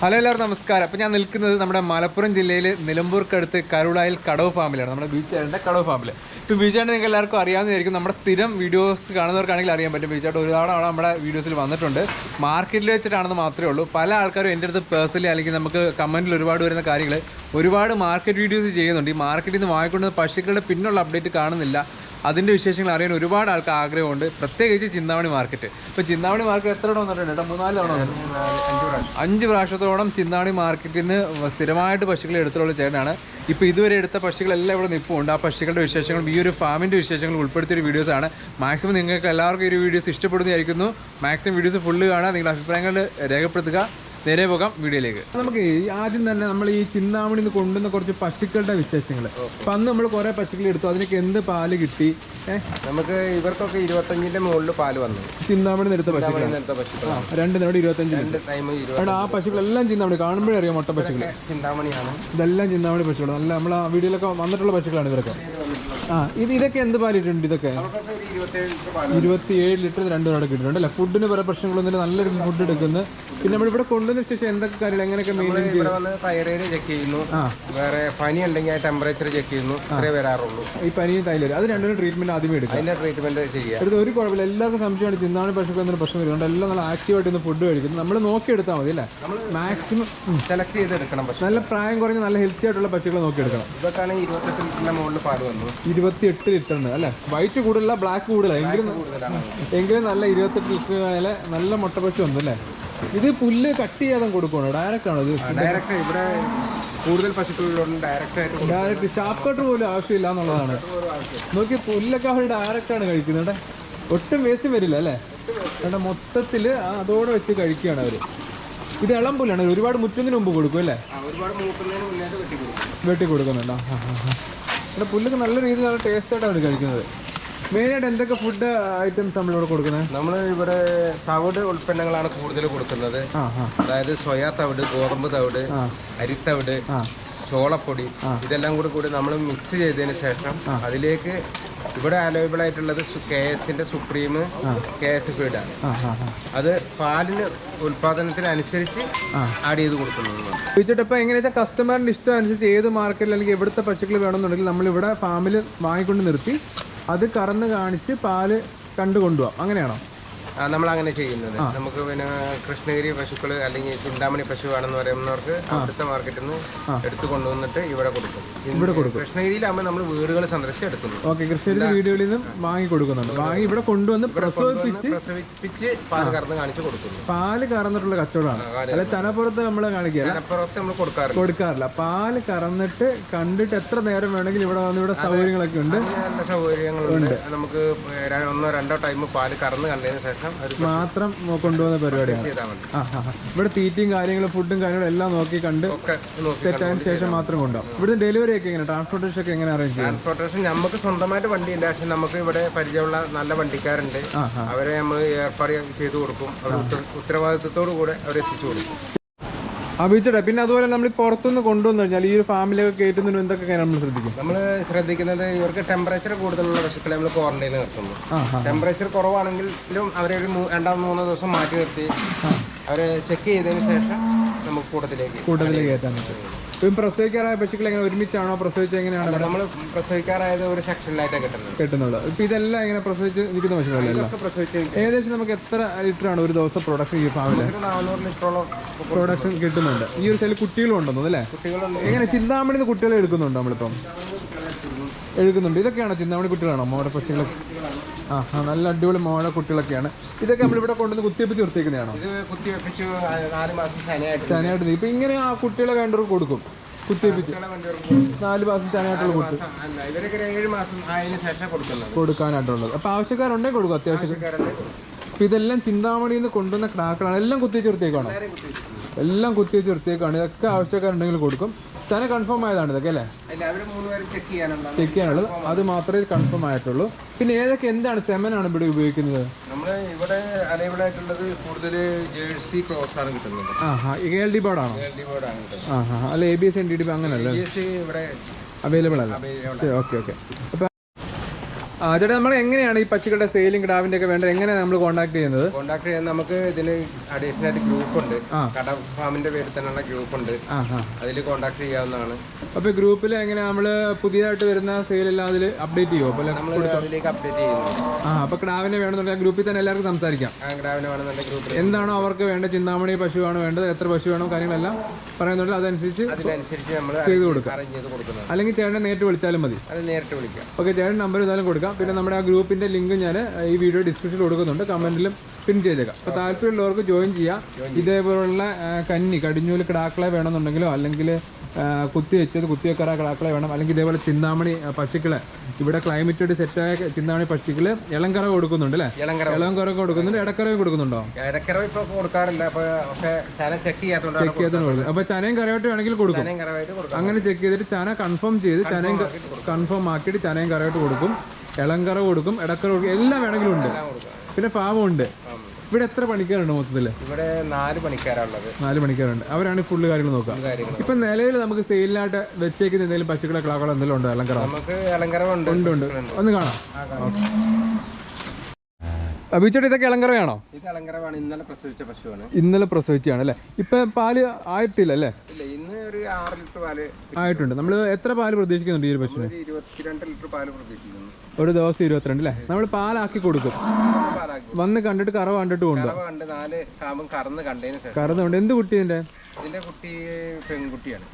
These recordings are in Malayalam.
ഹലോ എല്ലാവർക്കും നമസ്കാരം. അപ്പോൾ ഞാൻ നിൽക്കുന്നത് നമ്മുടെ മലപ്പുറം ജില്ലയിൽ നിലമ്പൂർക്കടുത്ത് കരുളായിൽ കടവ് ഫാമിലാണ്. നമ്മുടെ ബീച്ചാറിന്റെ കടവ് ഫാമിൽ ഇപ്പോൾ ബീച്ചാറിന് നിങ്ങൾക്ക് എല്ലാവർക്കും അറിയാവുന്നതായിരിക്കും. നമ്മുടെ സ്ഥിരം വീഡിയോസ് കാണുന്നവർക്കാണെങ്കിൽ അറിയാൻ പറ്റും. ബീച്ചായിട്ട് ഒരു തവണ അവിടെ നമ്മുടെ വീഡിയോസിൽ വന്നിട്ടുണ്ട്. മാർക്കറ്റിൽ വെച്ചിട്ടാണെന്ന് മാത്രമേ ഉള്ളൂ. പല ആൾക്കാരും എന്റെ അടുത്ത് പേഴ്സണലി അല്ലെങ്കിൽ നമുക്ക് കമന്റിൽ ഒരുപാട് വരുന്ന കാര്യങ്ങൾ ഒരുപാട് മാർക്കറ്റ് വീഡിയോസ് ചെയ്യുന്നുണ്ട്. ഈ മാർക്കറ്റിൽ നിന്ന് വാങ്ങിക്കൊണ്ടുവന്ന പശുക്കളുടെ പിന്നുള്ള അപ്ഡേറ്റ് കാണുന്നില്ല. അതിന്റെ വിശേഷങ്ങൾ അറിയാൻ ഒരുപാട് ആൾക്ക് ആഗ്രഹമുണ്ട്. പ്രത്യേകിച്ച് ചിന്താമണി മാർക്കറ്റ് ഇപ്പോൾ ചിന്താമണി മാർക്കറ്റ് എത്ര തവണ വന്നിട്ടുണ്ട്? കേട്ടോ മൂന്നാൽ തവണ അഞ്ച് പ്രാവശ്യത്തോളം ചിന്താമണി മാർക്കറ്റിൽ നിന്ന് സ്ഥിരമായിട്ട് പശുക്കളെ എടുത്തുള്ള ചേട്ടനാണ്. ഇപ്പോൾ ഇതുവരെ എടുത്ത പശുക്കളെല്ലാം ഇവിടെ നിൽപ്പുണ്ട് ആ പശുക്കളുടെ വിശേഷങ്ങളും ഈ ഒരു ഫാമിന്റെ വിശേഷങ്ങൾ ഉൾപ്പെടുത്തിയൊരു വീഡിയോസ് വീഡിയോസാണ് മാക്സിമം നിങ്ങൾക്ക് എല്ലാവർക്കും ഈ ഒരു വീഡിയോസ് ഇഷ്ടപ്പെടുന്നതായിരിക്കുന്നു. മാക്സിമം വീഡിയോസ് ഫുള്ള് കാണുക. നിങ്ങളുടെ അഭിപ്രായങ്ങൾ രേഖപ്പെടുത്തുക. നേരെ പോകാം വീഡിയോയിലേക്ക്. നമുക്ക് ആദ്യം തന്നെ നമ്മൾ ഈ ചിന്താമണി നിന്ന് കൊണ്ടുവന്ന കുറച്ച് പശുക്കളുടെ വിശേഷങ്ങൾ. അപ്പൊ അന്ന് നമ്മൾ കുറേ പശുക്കൾ എടുത്തു. അതിനൊക്കെ എന്ത് പാൽ കിട്ടി? നമുക്ക് ഇവർക്കൊക്കെ ഇരുപത്തഞ്ചിന്റെ മുകളിൽ പാൽ വന്നു. ചിന്താമണി എടുത്ത പശുക്കൾ രണ്ട് നേരം ഇരുപത്തഞ്ച്. ആ പശുക്കളെല്ലാം ചിന്താമണി. കാണുമ്പോഴേ അറിയാം മൊട്ട പശുക്കൾ ചിന്താമണിയാണ്. ഇതെല്ലാം ചിന്താമണി പശുക്കൾ നല്ല നമ്മൾ ആ വീഡിയോയിലൊക്കെ വന്നിട്ടുള്ള പശുക്കളാണ് ഇവരൊക്കെ. ആ ഇത് ഇതൊക്കെ എന്ത് പാലിട്ടുണ്ട് ഇതൊക്കെ? പാൽ ഇരുപത്തിയേഴ് ലിറ്റർ രണ്ട് നടക്ക് കിട്ടുന്നുണ്ട് അല്ലേ? ഫുഡിന് വേറെ പ്രശ്നങ്ങളൊന്നുമില്ല നല്ലൊരു ഫുഡ് എടുക്കുന്നു. പിന്നെ നമ്മളിവിടെ കൊണ്ടുവന്ന ശേഷം എന്തൊക്കെ കാര്യങ്ങൾ എങ്ങനെയൊക്കെ മെയിന്റെയിൻ ചെയ്യും ഇവിടെ വന്ന് തൈറോയിഡ് ചെക്ക് ചെയ്യുന്നു. വേറെ പനി ഉണ്ടെങ്കിൽ ആ ടെമ്പറേച്ചർ ചെക്ക് ചെയ്യുന്നു. അത്രേ വരാറുള്ളൂ. ഈ പനിയും തൈലും അത് രണ്ടിനും ട്രീറ്റ്മെന്റ് ആദ്യമേ എടുക്കും അതിന്റെ ട്രീറ്റ്മെന്റ് ചെയ്യുക എടുത്ത് ഒരു കുഴപ്പമില്ല. എല്ലാവർക്കും സംശയമാണ് തിന്നാണ് പശുക്കൾ എന്നൊരു പ്രശ്നം വരുന്നുണ്ട്? എല്ലാം നല്ല ആക്റ്റീവായിട്ട് ഇന്ന് ഫുഡ് കഴിക്കുന്നു. നമ്മൾ നോക്കി എടുത്താൽ മതി അല്ലേ? മാക്സിമം സെലക്ട് ചെയ്ത് എടുക്കണം പക്ഷെ നല്ല പ്രായം കുറഞ്ഞ നല്ല ഹെൽത്തി ആയിട്ടുള്ള പശുക്കളെ നോക്കി എടുക്കണം ഇതൊക്കെയാണ് ഇരുപത്തെട്ട് ലിറ്ററിന്റെ മുകളിൽ പാൽ വന്നു ഇരുപത്തിയെട്ട് ലിറ്റർ ഉണ്ട് അല്ലേ? വൈറ്റ് കൂടുതലല്ല ബ്ലാക്ക് കൂടുതലാണ് എങ്കിലും എങ്കിലും നല്ല ഇരുപത്തെട്ട് ലിറ്റർ മേലെ നല്ല മുട്ടപ്പശു ഉണ്ട് അല്ലേ? ഇത് പുല്ല് കട്ട് ചെയ്യാതെ കൊടുക്കണോ ഡയറക്റ്റ് ആണോ ഇത്? ഡയറക്റ്റ് ഇവിടെ കൂടുതൽ പശുക്കളിലോട്ട് ഡയറക്റ്റ് ആയിട്ട്. ഡയറക്റ്റ് കട്ടർ പോലും ആവശ്യമില്ല എന്നുള്ളതാണ്. നോക്കി പുല്ലൊക്കെ അവർ ഡയറക്റ്റ് ആണ് കഴിക്കുന്നത് ഒട്ടും വേസ്റ്റ് വരില്ല അല്ലേ? അവിടെ മൊത്തത്തിൽ അതോടെ വെച്ച് കഴിക്കുകയാണ് അവർ ഇത് ഇളം പുല്ലാണ് ഒരുപാട് മുറ്റുന്നതിന് മുമ്പ് കൊടുക്കും അല്ലേ? വെട്ടി കൊടുക്കും. വെട്ടി കൊടുക്കുന്നുണ്ടോ? ഇവിടെ പുല്ലൊക്കെ നല്ല രീതിയിൽ നല്ല ടേസ്റ്റായിട്ടാണ് അവർ കഴിക്കുന്നത്. മെയിനായിട്ട് എന്തൊക്കെ ഫുഡ് ഐറ്റംസ് നമ്മളിവിടെ കൊടുക്കുന്നത് നമ്മൾ ഇവിടെ തവിട് ഉൽപ്പന്നങ്ങളാണ് കൂടുതൽ കൊടുക്കുന്നത്. അതായത് സോയാ തവിട് ഗോതമ്പ് തവിട് അരിത്തവിട്. ചോളപ്പൊടി ഇതെല്ലാം കൂടി കൂടി നമ്മൾ മിക്സ് ചെയ്തതിന് ശേഷം അതിലേക്ക് ഇവിടെ അവൈലബിൾ ആയിട്ടുള്ളത് കെ എസിന്റെ സുപ്രീം കെ എസ് ഫീഡാണ് അത് പാലിന് ഉൽപാദനത്തിനനുസരിച്ച് ആഡ് ചെയ്ത് കൊടുക്കുന്നതാണ്. ചോദിച്ചിട്ട് ഇപ്പൊ എങ്ങനെയാ കസ്റ്റമറിന്റെ ഇഷ്ടം അനുസരിച്ച് ഏത് മാർക്കറ്റിൽ അല്ലെങ്കിൽ എവിടുത്തെ പശുക്കൾ വേണമെന്നുണ്ടെങ്കിൽ നമ്മൾ ഇവിടെ ഫാമിൽ വാങ്ങിക്കൊണ്ട് നിർത്തി അത് കറന്ന് കാണിച്ച് പാൽ കണ്ടു കൊണ്ടുപോകാം അങ്ങനെയാണോ? നമ്മൾ അങ്ങനെ ചെയ്യുന്നത്. നമുക്ക് പിന്നെ കൃഷ്ണഗിരി പശുക്കൾ അല്ലെങ്കിൽ ചിന്താമണി പശു ആണെന്ന് പറയുന്നവർക്ക് അവിടുത്തെ മാർക്കറ്റിൽ നിന്ന് എടുത്തു കൊണ്ടുവന്നിട്ട് ഇവിടെ കൊടുക്കും. ഇവിടെ കൊടുക്കും. കൃഷ്ണഗിരിയിലാകുമ്പോൾ നമ്മൾ വീടുകൾ സന്ദർശിച്ച് എടുക്കുന്നു. ഓക്കെ കൃഷ്ണഗിരി വീടുകളിൽ നിന്ന് വാങ്ങി കൊടുക്കുന്നുണ്ട്. വാങ്ങി ഇവിടെ കൊണ്ടുവന്ന് പ്രസവിപ്പിച്ച് പ്രസവിപ്പിച്ച് പാൽ കറന്ന് കാണിച്ച് കൊടുക്കുന്നു. പാൽ കറന്നിട്ടുള്ള കച്ചവടമാണ്. അല്ല ചനപ്പുറത്ത് നമ്മൾ കാണിക്കുക ചനപ്പുറത്ത് നമ്മൾ കൊടുക്കാറില്ല. കൊടുക്കാറില്ല. പാൽ കറന്നിട്ട് കണ്ടിട്ട് എത്ര നേരം വേണമെങ്കിൽ ഇവിടെ വന്ന് ഇവിടെ സൗകര്യങ്ങളൊക്കെ ഉണ്ട്. നല്ല സൗകര്യങ്ങളുണ്ട്. നമുക്ക് ഒന്നോ രണ്ടോ ടൈം പാൽ കറന്ന് കണ്ടതിന് ശേഷം മാത്രം കൊണ്ടുപോകുന്ന പരിപാടിയാണ്. ഇവിടെ തീറ്റയും കാര്യങ്ങളും ഫുഡും കാര്യങ്ങളും എല്ലാം നോക്കി കണ്ട് സെറ്റായതിനു ശേഷം മാത്രം കൊണ്ടുപോകും ഇവിടുന്ന് ഡെലിവറി ഒക്കെ എങ്ങനെ ട്രാൻസ്പോർട്ടേഷൻ ഒക്കെ എങ്ങനെ അറേഞ്ച് ചെയ്യാം? ട്രാൻസ്പോർട്ടേഷൻ നമുക്ക് സ്വന്തമായിട്ട് വണ്ടി ഉണ്ട് പക്ഷെ നമുക്ക് ഇവിടെ പരിചയമുള്ള നല്ല വണ്ടിക്കാരുണ്ട്. അവരെ നമ്മൾ ഏർപ്പാട് ചെയ്തു കൊടുക്കും. ഉത്തരവാദിത്തത്തോടു കൂടെ അവരെ എത്തിച്ചു കൊടുക്കും. ആ ബീച്ചട്ടെ പിന്നെ അതുപോലെ നമ്മൾ പുറത്തുനിന്ന് കൊണ്ടുവന്നു കഴിഞ്ഞാൽ ഈ ഒരു ഫാമിലൊക്കെ കയറ്റുന്നതിന് എന്തൊക്കെ നമ്മൾ ശ്രദ്ധിക്കും? നമ്മൾ ശ്രദ്ധിക്കുന്നത് ഇവർക്ക് ടെമ്പറേച്ചർ കൂടുതലുള്ള പശുക്കളെ നമ്മൾ ക്വാറന്റൈനിൽ നിർത്തുന്നു. ടെമ്പറേച്ചർ കുറവാണെങ്കിലും അവരെ ഒരു രണ്ടാം രണ്ടോ മൂന്നോ ദിവസം മാറ്റി നിർത്തി അവരെ ചെക്ക് ചെയ്തതിന് ശേഷം നമുക്ക് കൂട്ടത്തിലേക്ക് കൂട്ടത്തിലേക്ക് കയറ്റാൻ പറ്റും. ഇപ്പം പ്രസവിക്കാറായ പശുക്കൾ എങ്ങനെ ഒരുമിച്ചാണോ പ്രസവിച്ച് എങ്ങനെയാണ് നമ്മൾ പ്രസവിക്കാറായത് ഒരു സെക്ഷനിലായിട്ടാണ് കിട്ടുന്നത് കിട്ടുന്നുള്ളൂ. ഇപ്പം ഇതെല്ലാം ഇങ്ങനെ പ്രസവിച്ച് നിൽക്കുന്ന പശുക്കളല്ല പ്രസവിച്ച് ഏകദേശം നമുക്ക് എത്ര ലിറ്റർ ആണ് ഒരു ദിവസം പ്രൊഡക്ഷൻ ഈ ഫാമിൽ? ഒരു നാനൂറ് ലിറ്ററോളം പ്രൊഡക്ഷൻ കിട്ടുന്നുണ്ട്. ഈ ഒരു സൈഡിൽ കുട്ടികളും ഉണ്ടെന്നു അല്ലേ? കുട്ടികളുണ്ട്. എങ്ങനെ ചിന്താമണി കുട്ടികളെ എടുക്കുന്നുണ്ടോ നമ്മളിപ്പം? എടുക്കുന്നുണ്ട് ഇതൊക്കെയാണ് ചിന്താമണി കുട്ടികളാണ്? മോടെ പശുക്കൾ ആ ആ നല്ല അടിപൊളി മോടെ കുട്ടികളൊക്കെയാണ്. ഇതൊക്കെ നമ്മളിവിടെ കൊണ്ടുവന്ന് കുത്തിവെപ്പിച്ച് നിർത്തിക്കുന്നതാണോ ചനയായിട്ട് ഇപ്പൊ ഇങ്ങനെ ആ കുട്ടികളെ വേണ്ടവർക്ക് കൊടുക്കും. കുത്തിവെപ്പിച്ച്. നാല് മാസം ചനയായിട്ടുള്ള കൊടുക്കും കൊടുക്കാനായിട്ടുള്ളത്. അപ്പം ആവശ്യക്കാരുണ്ടെങ്കിൽ കൊടുക്കും അത്യാവശ്യം അപ്പൊ ഇതെല്ലാം ചിന്താമണിയിൽ നിന്ന് കൊണ്ടുവന്ന ക്രാക്കളാണ്. എല്ലാം കുത്തിവെച്ച് നിർത്തിയേക്കാണോ. എല്ലാം കുത്തിവെച്ച് നിർത്തിയേക്കാണ് ഇതൊക്കെ ആവശ്യക്കാരുണ്ടെങ്കിൽ കൊടുക്കും. ചന കൺഫേം ആയതാണ് ഇതൊക്കെ അല്ലേ? അല്ല അവർ മൂന്ന് പേരും ചെക്ക് ചെയ്യാനുള്ളത്. അത് മാത്രമേ കൺഫേം ആയിട്ടുള്ളൂ. പിന്നെ ഏതൊക്കെ എന്താണ് സെമനാണ് ഇവിടെ ഉപയോഗിക്കുന്നത്? നമ്മൾ ഇവിടെ അവൈലബിൾ ആയിട്ടുള്ളത് കൂടുതൽ ജേഴ്സി ക്രോസ് ആണ് കിട്ടുന്നത്. എൽ ഡി ബോർഡാണോ അല്ല A B S N D D അങ്ങനല്ലേ ഇവിടെ അവൈലബിൾ അല്ല? ഓക്കെ ഓക്കെ അപ്പം ചേട്ടാ നമ്മൾ എങ്ങനെയാണ് ഈ പശുക്കളുടെ സെയിലും കിടാവിന്റെ ഒക്കെ വേണ്ടത്? എങ്ങനെയാണ് നമ്മൾ കോൺടാക്ട് ചെയ്യുന്നത്? കോൺടാക്ട് ചെയ്യാൻ നമുക്ക് ഇതിന് അഡീഷണൽ ആയിട്ട് ഗ്രൂപ്പ് ഉണ്ട്. കട ഫാമിന്റെ പേരിൽ തന്നെയുള്ള ഗ്രൂപ്പ് ഉണ്ട്. അതിൽ കോൺടാക്ട് ചെയ്യാവുന്നതാണ്. അപ്പൊ ഗ്രൂപ്പിൽ എങ്ങനെ നമ്മൾ പുതിയതായിട്ട് വരുന്ന സെയിലെല്ലാം അതിൽ അപ്ഡേറ്റ് ചെയ്യുമോ അപ്പോൾ നമ്മൾ അതിലേക്ക് അപ്ഡേറ്റ് ചെയ്യുന്നു. ആ അപ്പൊ കിടാവിനെ വേണമെന്നുണ്ടെങ്കിൽ ഗ്രൂപ്പിൽ തന്നെ എല്ലാവർക്കും സംസാരിക്കാം. ഗ്രാവിനെ വേണമെന്നുണ്ടെങ്കിൽ ഗ്രൂപ്പിൽ എന്താണോ അവർക്ക് വേണ്ട ചിന്താമണി പശുവാണ് വേണ്ടത്? എത്ര പശു വേണം? കാര്യങ്ങളെല്ലാം പറയുന്നുണ്ട് അതനുസരിച്ച് അതിനനുസരിച്ച് നമ്മൾ ചെയ്ത് കൊടുക്കാം. അല്ലെങ്കിൽ ചേട്ടനെ നേരിട്ട് വിളിച്ചാലും മതി. അത് നേരിട്ട് വിളിക്കാം. ഓക്കെ ചേട്ടൻ നമ്പർ ഇതായാലും കൊടുക്കാം. പിന്നെ നമ്മുടെ ആ ഗ്രൂപ്പിന്റെ ലിങ്ക് ഞാൻ ഈ വീഡിയോ ഡിസ്ക്രിപ്ഷനിൽ കൊടുക്കുന്നുണ്ട്. കമന്റിലും പിൻ ചെയ്തേക്കാം. അപ്പോൾ താല്പര്യമുള്ളവർക്ക് ജോയിൻ ചെയ്യാം. ഇതേപോലുള്ള കന്നി കടിഞ്ഞൂൽ കിടാക്കളെ വേണമെന്നുണ്ടെങ്കിലോ അല്ലെങ്കിൽ കുത്തി വെച്ചത് കുത്തിവെക്കാറ കിടാക്കളെ വേണം അല്ലെങ്കിൽ ഇതേപോലെ ചിന്താമണി പശുക്കളെ ഇവിടെ ക്ലൈമറ്റോട് സെറ്റായ ചിന്താമണി പശുക്കൾ ഇളംകറ കൊടുക്കുന്നുണ്ട് അല്ലേ? ഇളങ്കര ഇളംകറ കൊടുക്കുന്നുണ്ട്. ഇടക്കറവ് കൊടുക്കുന്നുണ്ടോ? ഇടക്കറ ഇപ്പൊ കൊടുക്കാറില്ല. അപ്പൊ ചെക്ക് കൊടുക്കും അപ്പോൾ ചനയും കറയോട്ട് വേണമെങ്കിൽ കൊടുക്കും. കറവായിട്ട് അങ്ങനെ ചെക്ക് ചെയ്തിട്ട് ചന കൺഫേം ചെയ്ത് ചനയും കൺഫേം ആക്കിയിട്ട് ചനയും കറയോട്ട് കൊടുക്കും. ഇളംകറ കൊടുക്കും ഇടക്കറ കൊടുക്കും എല്ലാം വേണമെങ്കിലും ഉണ്ട്. പിന്നെ ഫാമും ഉണ്ട്. ഇവിടെ എത്ര പണിക്കാരുണ്ട് മൊത്തത്തിൽ ഇവിടെ നാല് പണിക്കാരാണുള്ളത്. നാല് പണിക്കാരുണ്ട്. അവരാണ് ഫുള്ള് കാര്യങ്ങൾ നോക്കുക. ഇപ്പൊ നിലവിൽ നമുക്ക് സെയിലിനായിട്ട് വെച്ചേക്കുന്ന എന്തെങ്കിലും പശുക്കളെ ക്ലാക്കളോ എന്തെങ്കിലും ഉണ്ടോ അലങ്കറ നമുക്ക് ഇളങ്കരവുണ്ട് ഉണ്ട്. ഉണ്ട് ഒന്ന് കാണാം. അഭിച്ചോട്ട് ഇതൊക്കെ ഇളങ്കറയാണോ ഇത് ഇളങ്കരവാണ് ഇന്നലെ പ്രസവിച്ച പശുവാണ്. ഇന്നലെ പ്രസവിച്ചാണ് അല്ലേ? ഇപ്പൊ പാൽ ആയിട്ടില്ല അല്ലേ? ഇന്ന് ഒരു ആറ് ലിറ്റർ പാൽ ആയിട്ടുണ്ട്. നമ്മൾ എത്ര പാൽ പ്രതീക്ഷിക്കുന്നുണ്ട് ഈ ഒരു പശുവിന്? ഇരുപത്തിരണ്ട് ലിറ്റർ പാൽ പ്രതീക്ഷിക്കുന്നു. ഒരു ദിവസം ഇരുപത്തിരണ്ട് അല്ലേ നമ്മൾ പാലാക്കി കൊടുക്കും. വന്ന് കണ്ടിട്ട് കറ കണ്ടിട്ട് കൊണ്ടുപോകും കറന്നുണ്ട് എന്ത് കുട്ടി ഇതിന്റെ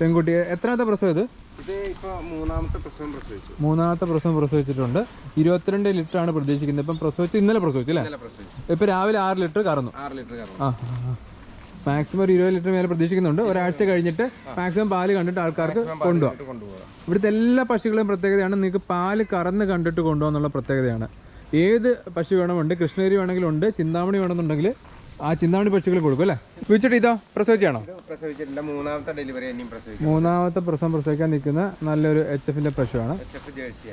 പെൺകുട്ടി. എത്രാമത്തെ പ്രസവം ഇത്? മൂന്നാമത്തെ പ്രസവം പ്രസവിച്ചിട്ടുണ്ട്. ഇരുപത്തിരണ്ട് ലിറ്റർ ആണ് പ്രതീക്ഷിക്കുന്നത്. ഇപ്പം പ്രസവിച്ച് ഇന്നലെ പ്രസവിച്ചു അല്ലേ ഇപ്പം രാവിലെ ആറ് ലിറ്റർ കറന്നു. ആറ് ലിറ്റർ കറന്നു. ആ. മാക്സിമം ഒരു ഇരുപത് ലിറ്റർ മേലെ പ്രതീക്ഷിക്കുന്നുണ്ട്. ഒരാഴ്ച കഴിഞ്ഞിട്ട് മാക്സിമം പാൽ കണ്ടിട്ട് ആൾക്കാർക്ക് കൊണ്ടുപോകാം ഇവിടുത്തെ എല്ലാ പശുക്കളെയും പ്രത്യേകതയാണ് നിങ്ങൾക്ക് പാൽ കറന്ന് കണ്ടിട്ട് കൊണ്ടുപോകാന്നുള്ള പ്രത്യേകതയാണ്. ഏത് പശു വേണമെന്നുണ്ട് കൃഷ്ണഗിരി വേണമെങ്കിലുണ്ട് ചിന്താമണി വേണമെന്നുണ്ടെങ്കിൽ ആ ചിന്താമണി പക്ഷികൾ കൊടുക്കും അല്ലേ? വിളിച്ചിട്ട് ഇതോ പ്രസവിച്ചാണോ? പ്രസവിച്ചിട്ടില്ല. മൂന്നാമത്തെ ഡെലിവറി മൂന്നാമത്തെ പ്രസവം പ്രസവിക്കാൻ നിൽക്കുന്ന നല്ലൊരു എച്ച് എഫിന്റെ പശുവാണ്.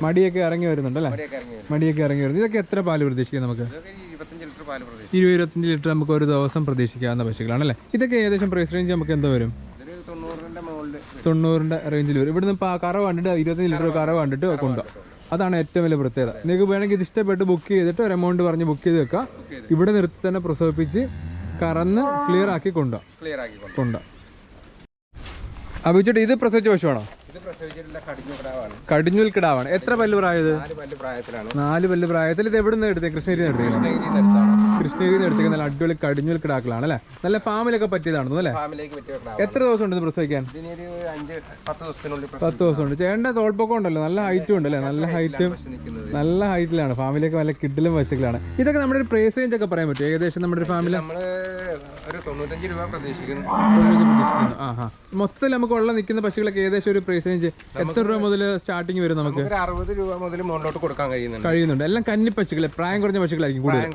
മടിയൊക്കെ ഇറങ്ങി വരുന്നുണ്ട് അല്ലേ? മടിയൊക്കെ ഇറങ്ങി വരുന്നു ഇതൊക്കെ എത്ര പാൽ പ്രതീക്ഷിക്കാം നമുക്ക്? ഇരുപത് ഇരുപത്തഞ്ച് ലിറ്റർ നമുക്ക് ഒരു ദിവസം പ്രതീക്ഷിക്കാവുന്ന പശുക്കളാണ് അല്ലേ? ഇതൊക്കെ ഏകദേശം പ്രൈസ് റേഞ്ച് നമുക്ക് എന്താ വരും? തൊണ്ണൂറിന്റെ റേഞ്ചിൽ വരും. ഇവിടുന്ന് കറ കണ്ടിട്ട് ഇരുപത്തഞ്ച് ലിറ്റർ കറ കണ്ടിട്ട് കൊണ്ടുപോകാം അതാണ് ഏറ്റവും വലിയ പ്രത്യേകത. നിങ്ങൾക്ക് വേണമെങ്കിൽ ഇത് ഇഷ്ടപ്പെട്ട് ബുക്ക് ചെയ്തിട്ട് ഒരു എമൗണ്ട് പറഞ്ഞ് ബുക്ക് ചെയ്ത് വെക്കുക ഇവിടെ നിർത്തി തന്നെ പ്രസവിപ്പിച്ച് കറന്ന് ക്ലിയർ ആക്കി കൊണ്ടുപോകാം ക്ലിയർ ആക്കി കൊണ്ടുപോകാം അഭിച്ചിട്ട് ഇത് പ്രസവിച്ച പശുവാണോ? ഇത് പ്രസവിച്ചിട്ടുള്ള കടിഞ്ഞു കിടാവാണ്. കടിഞ്ഞൂൽ എത്ര പല്ല് പ്രായത് നാല് പല്ല് പ്രായത്തിൽ ഇത് എവിടെ നിന്ന് എടുത്തേ കൃഷ്ണഗിരി നിന്ന് എടുത്തേ കൃഷ്ണഗിരി നിന്ന് എടുത്തേക്ക് നല്ല അടിപൊളി കടിഞ്ഞൂൽ കിടാക്കളാണ് അല്ലേ? നല്ല ഫാമിലൊക്കെ പറ്റിയതാണെന്നു അല്ലേ? എത്ര ദിവസം ഉണ്ട് പ്രസവിക്കാൻ? പത്ത് ദിവസത്തിനുള്ളിൽ പ്രസവിക്കും. പത്ത് ദിവസം ഉണ്ട് ചേട്ടന്റെ തോൾപ്പൊക്കെ ഉണ്ടല്ലോ നല്ല ഹൈറ്റും ഉണ്ടല്ലേ? നല്ല ഹൈറ്റും നല്ല ഹൈറ്റിലാണ്. ഫാമിലിയൊക്കെ നല്ല കിഡിലും പശുക്കളാണ് ഇതൊക്കെ നമ്മുടെ ഒരു പ്രൈസ് റേഞ്ച് ഒക്കെ പറയാൻ പറ്റും ഏകദേശം നമ്മുടെ ഒരു ഫാമിലി? മൊത്തത്തിൽ നമുക്ക് ഉള്ള നിൽക്കുന്ന പശുക്കളൊക്കെ ഏകദേശം ഒരു പ്രൈസ് റേഞ്ച് എത്ര രൂപ മുതൽ സ്റ്റാർട്ടിങ് വരും നമുക്ക്? അറുപത് രൂപ മുതൽ മുന്നോട്ട് കൊടുക്കാൻ കഴിയുന്നുണ്ട്. കഴിയുന്നുണ്ട്. എല്ലാം കന്നി പശുക്കളെ പ്രായം കുറഞ്ഞ പശുക്കളായിരിക്കും കൂടുതൽ.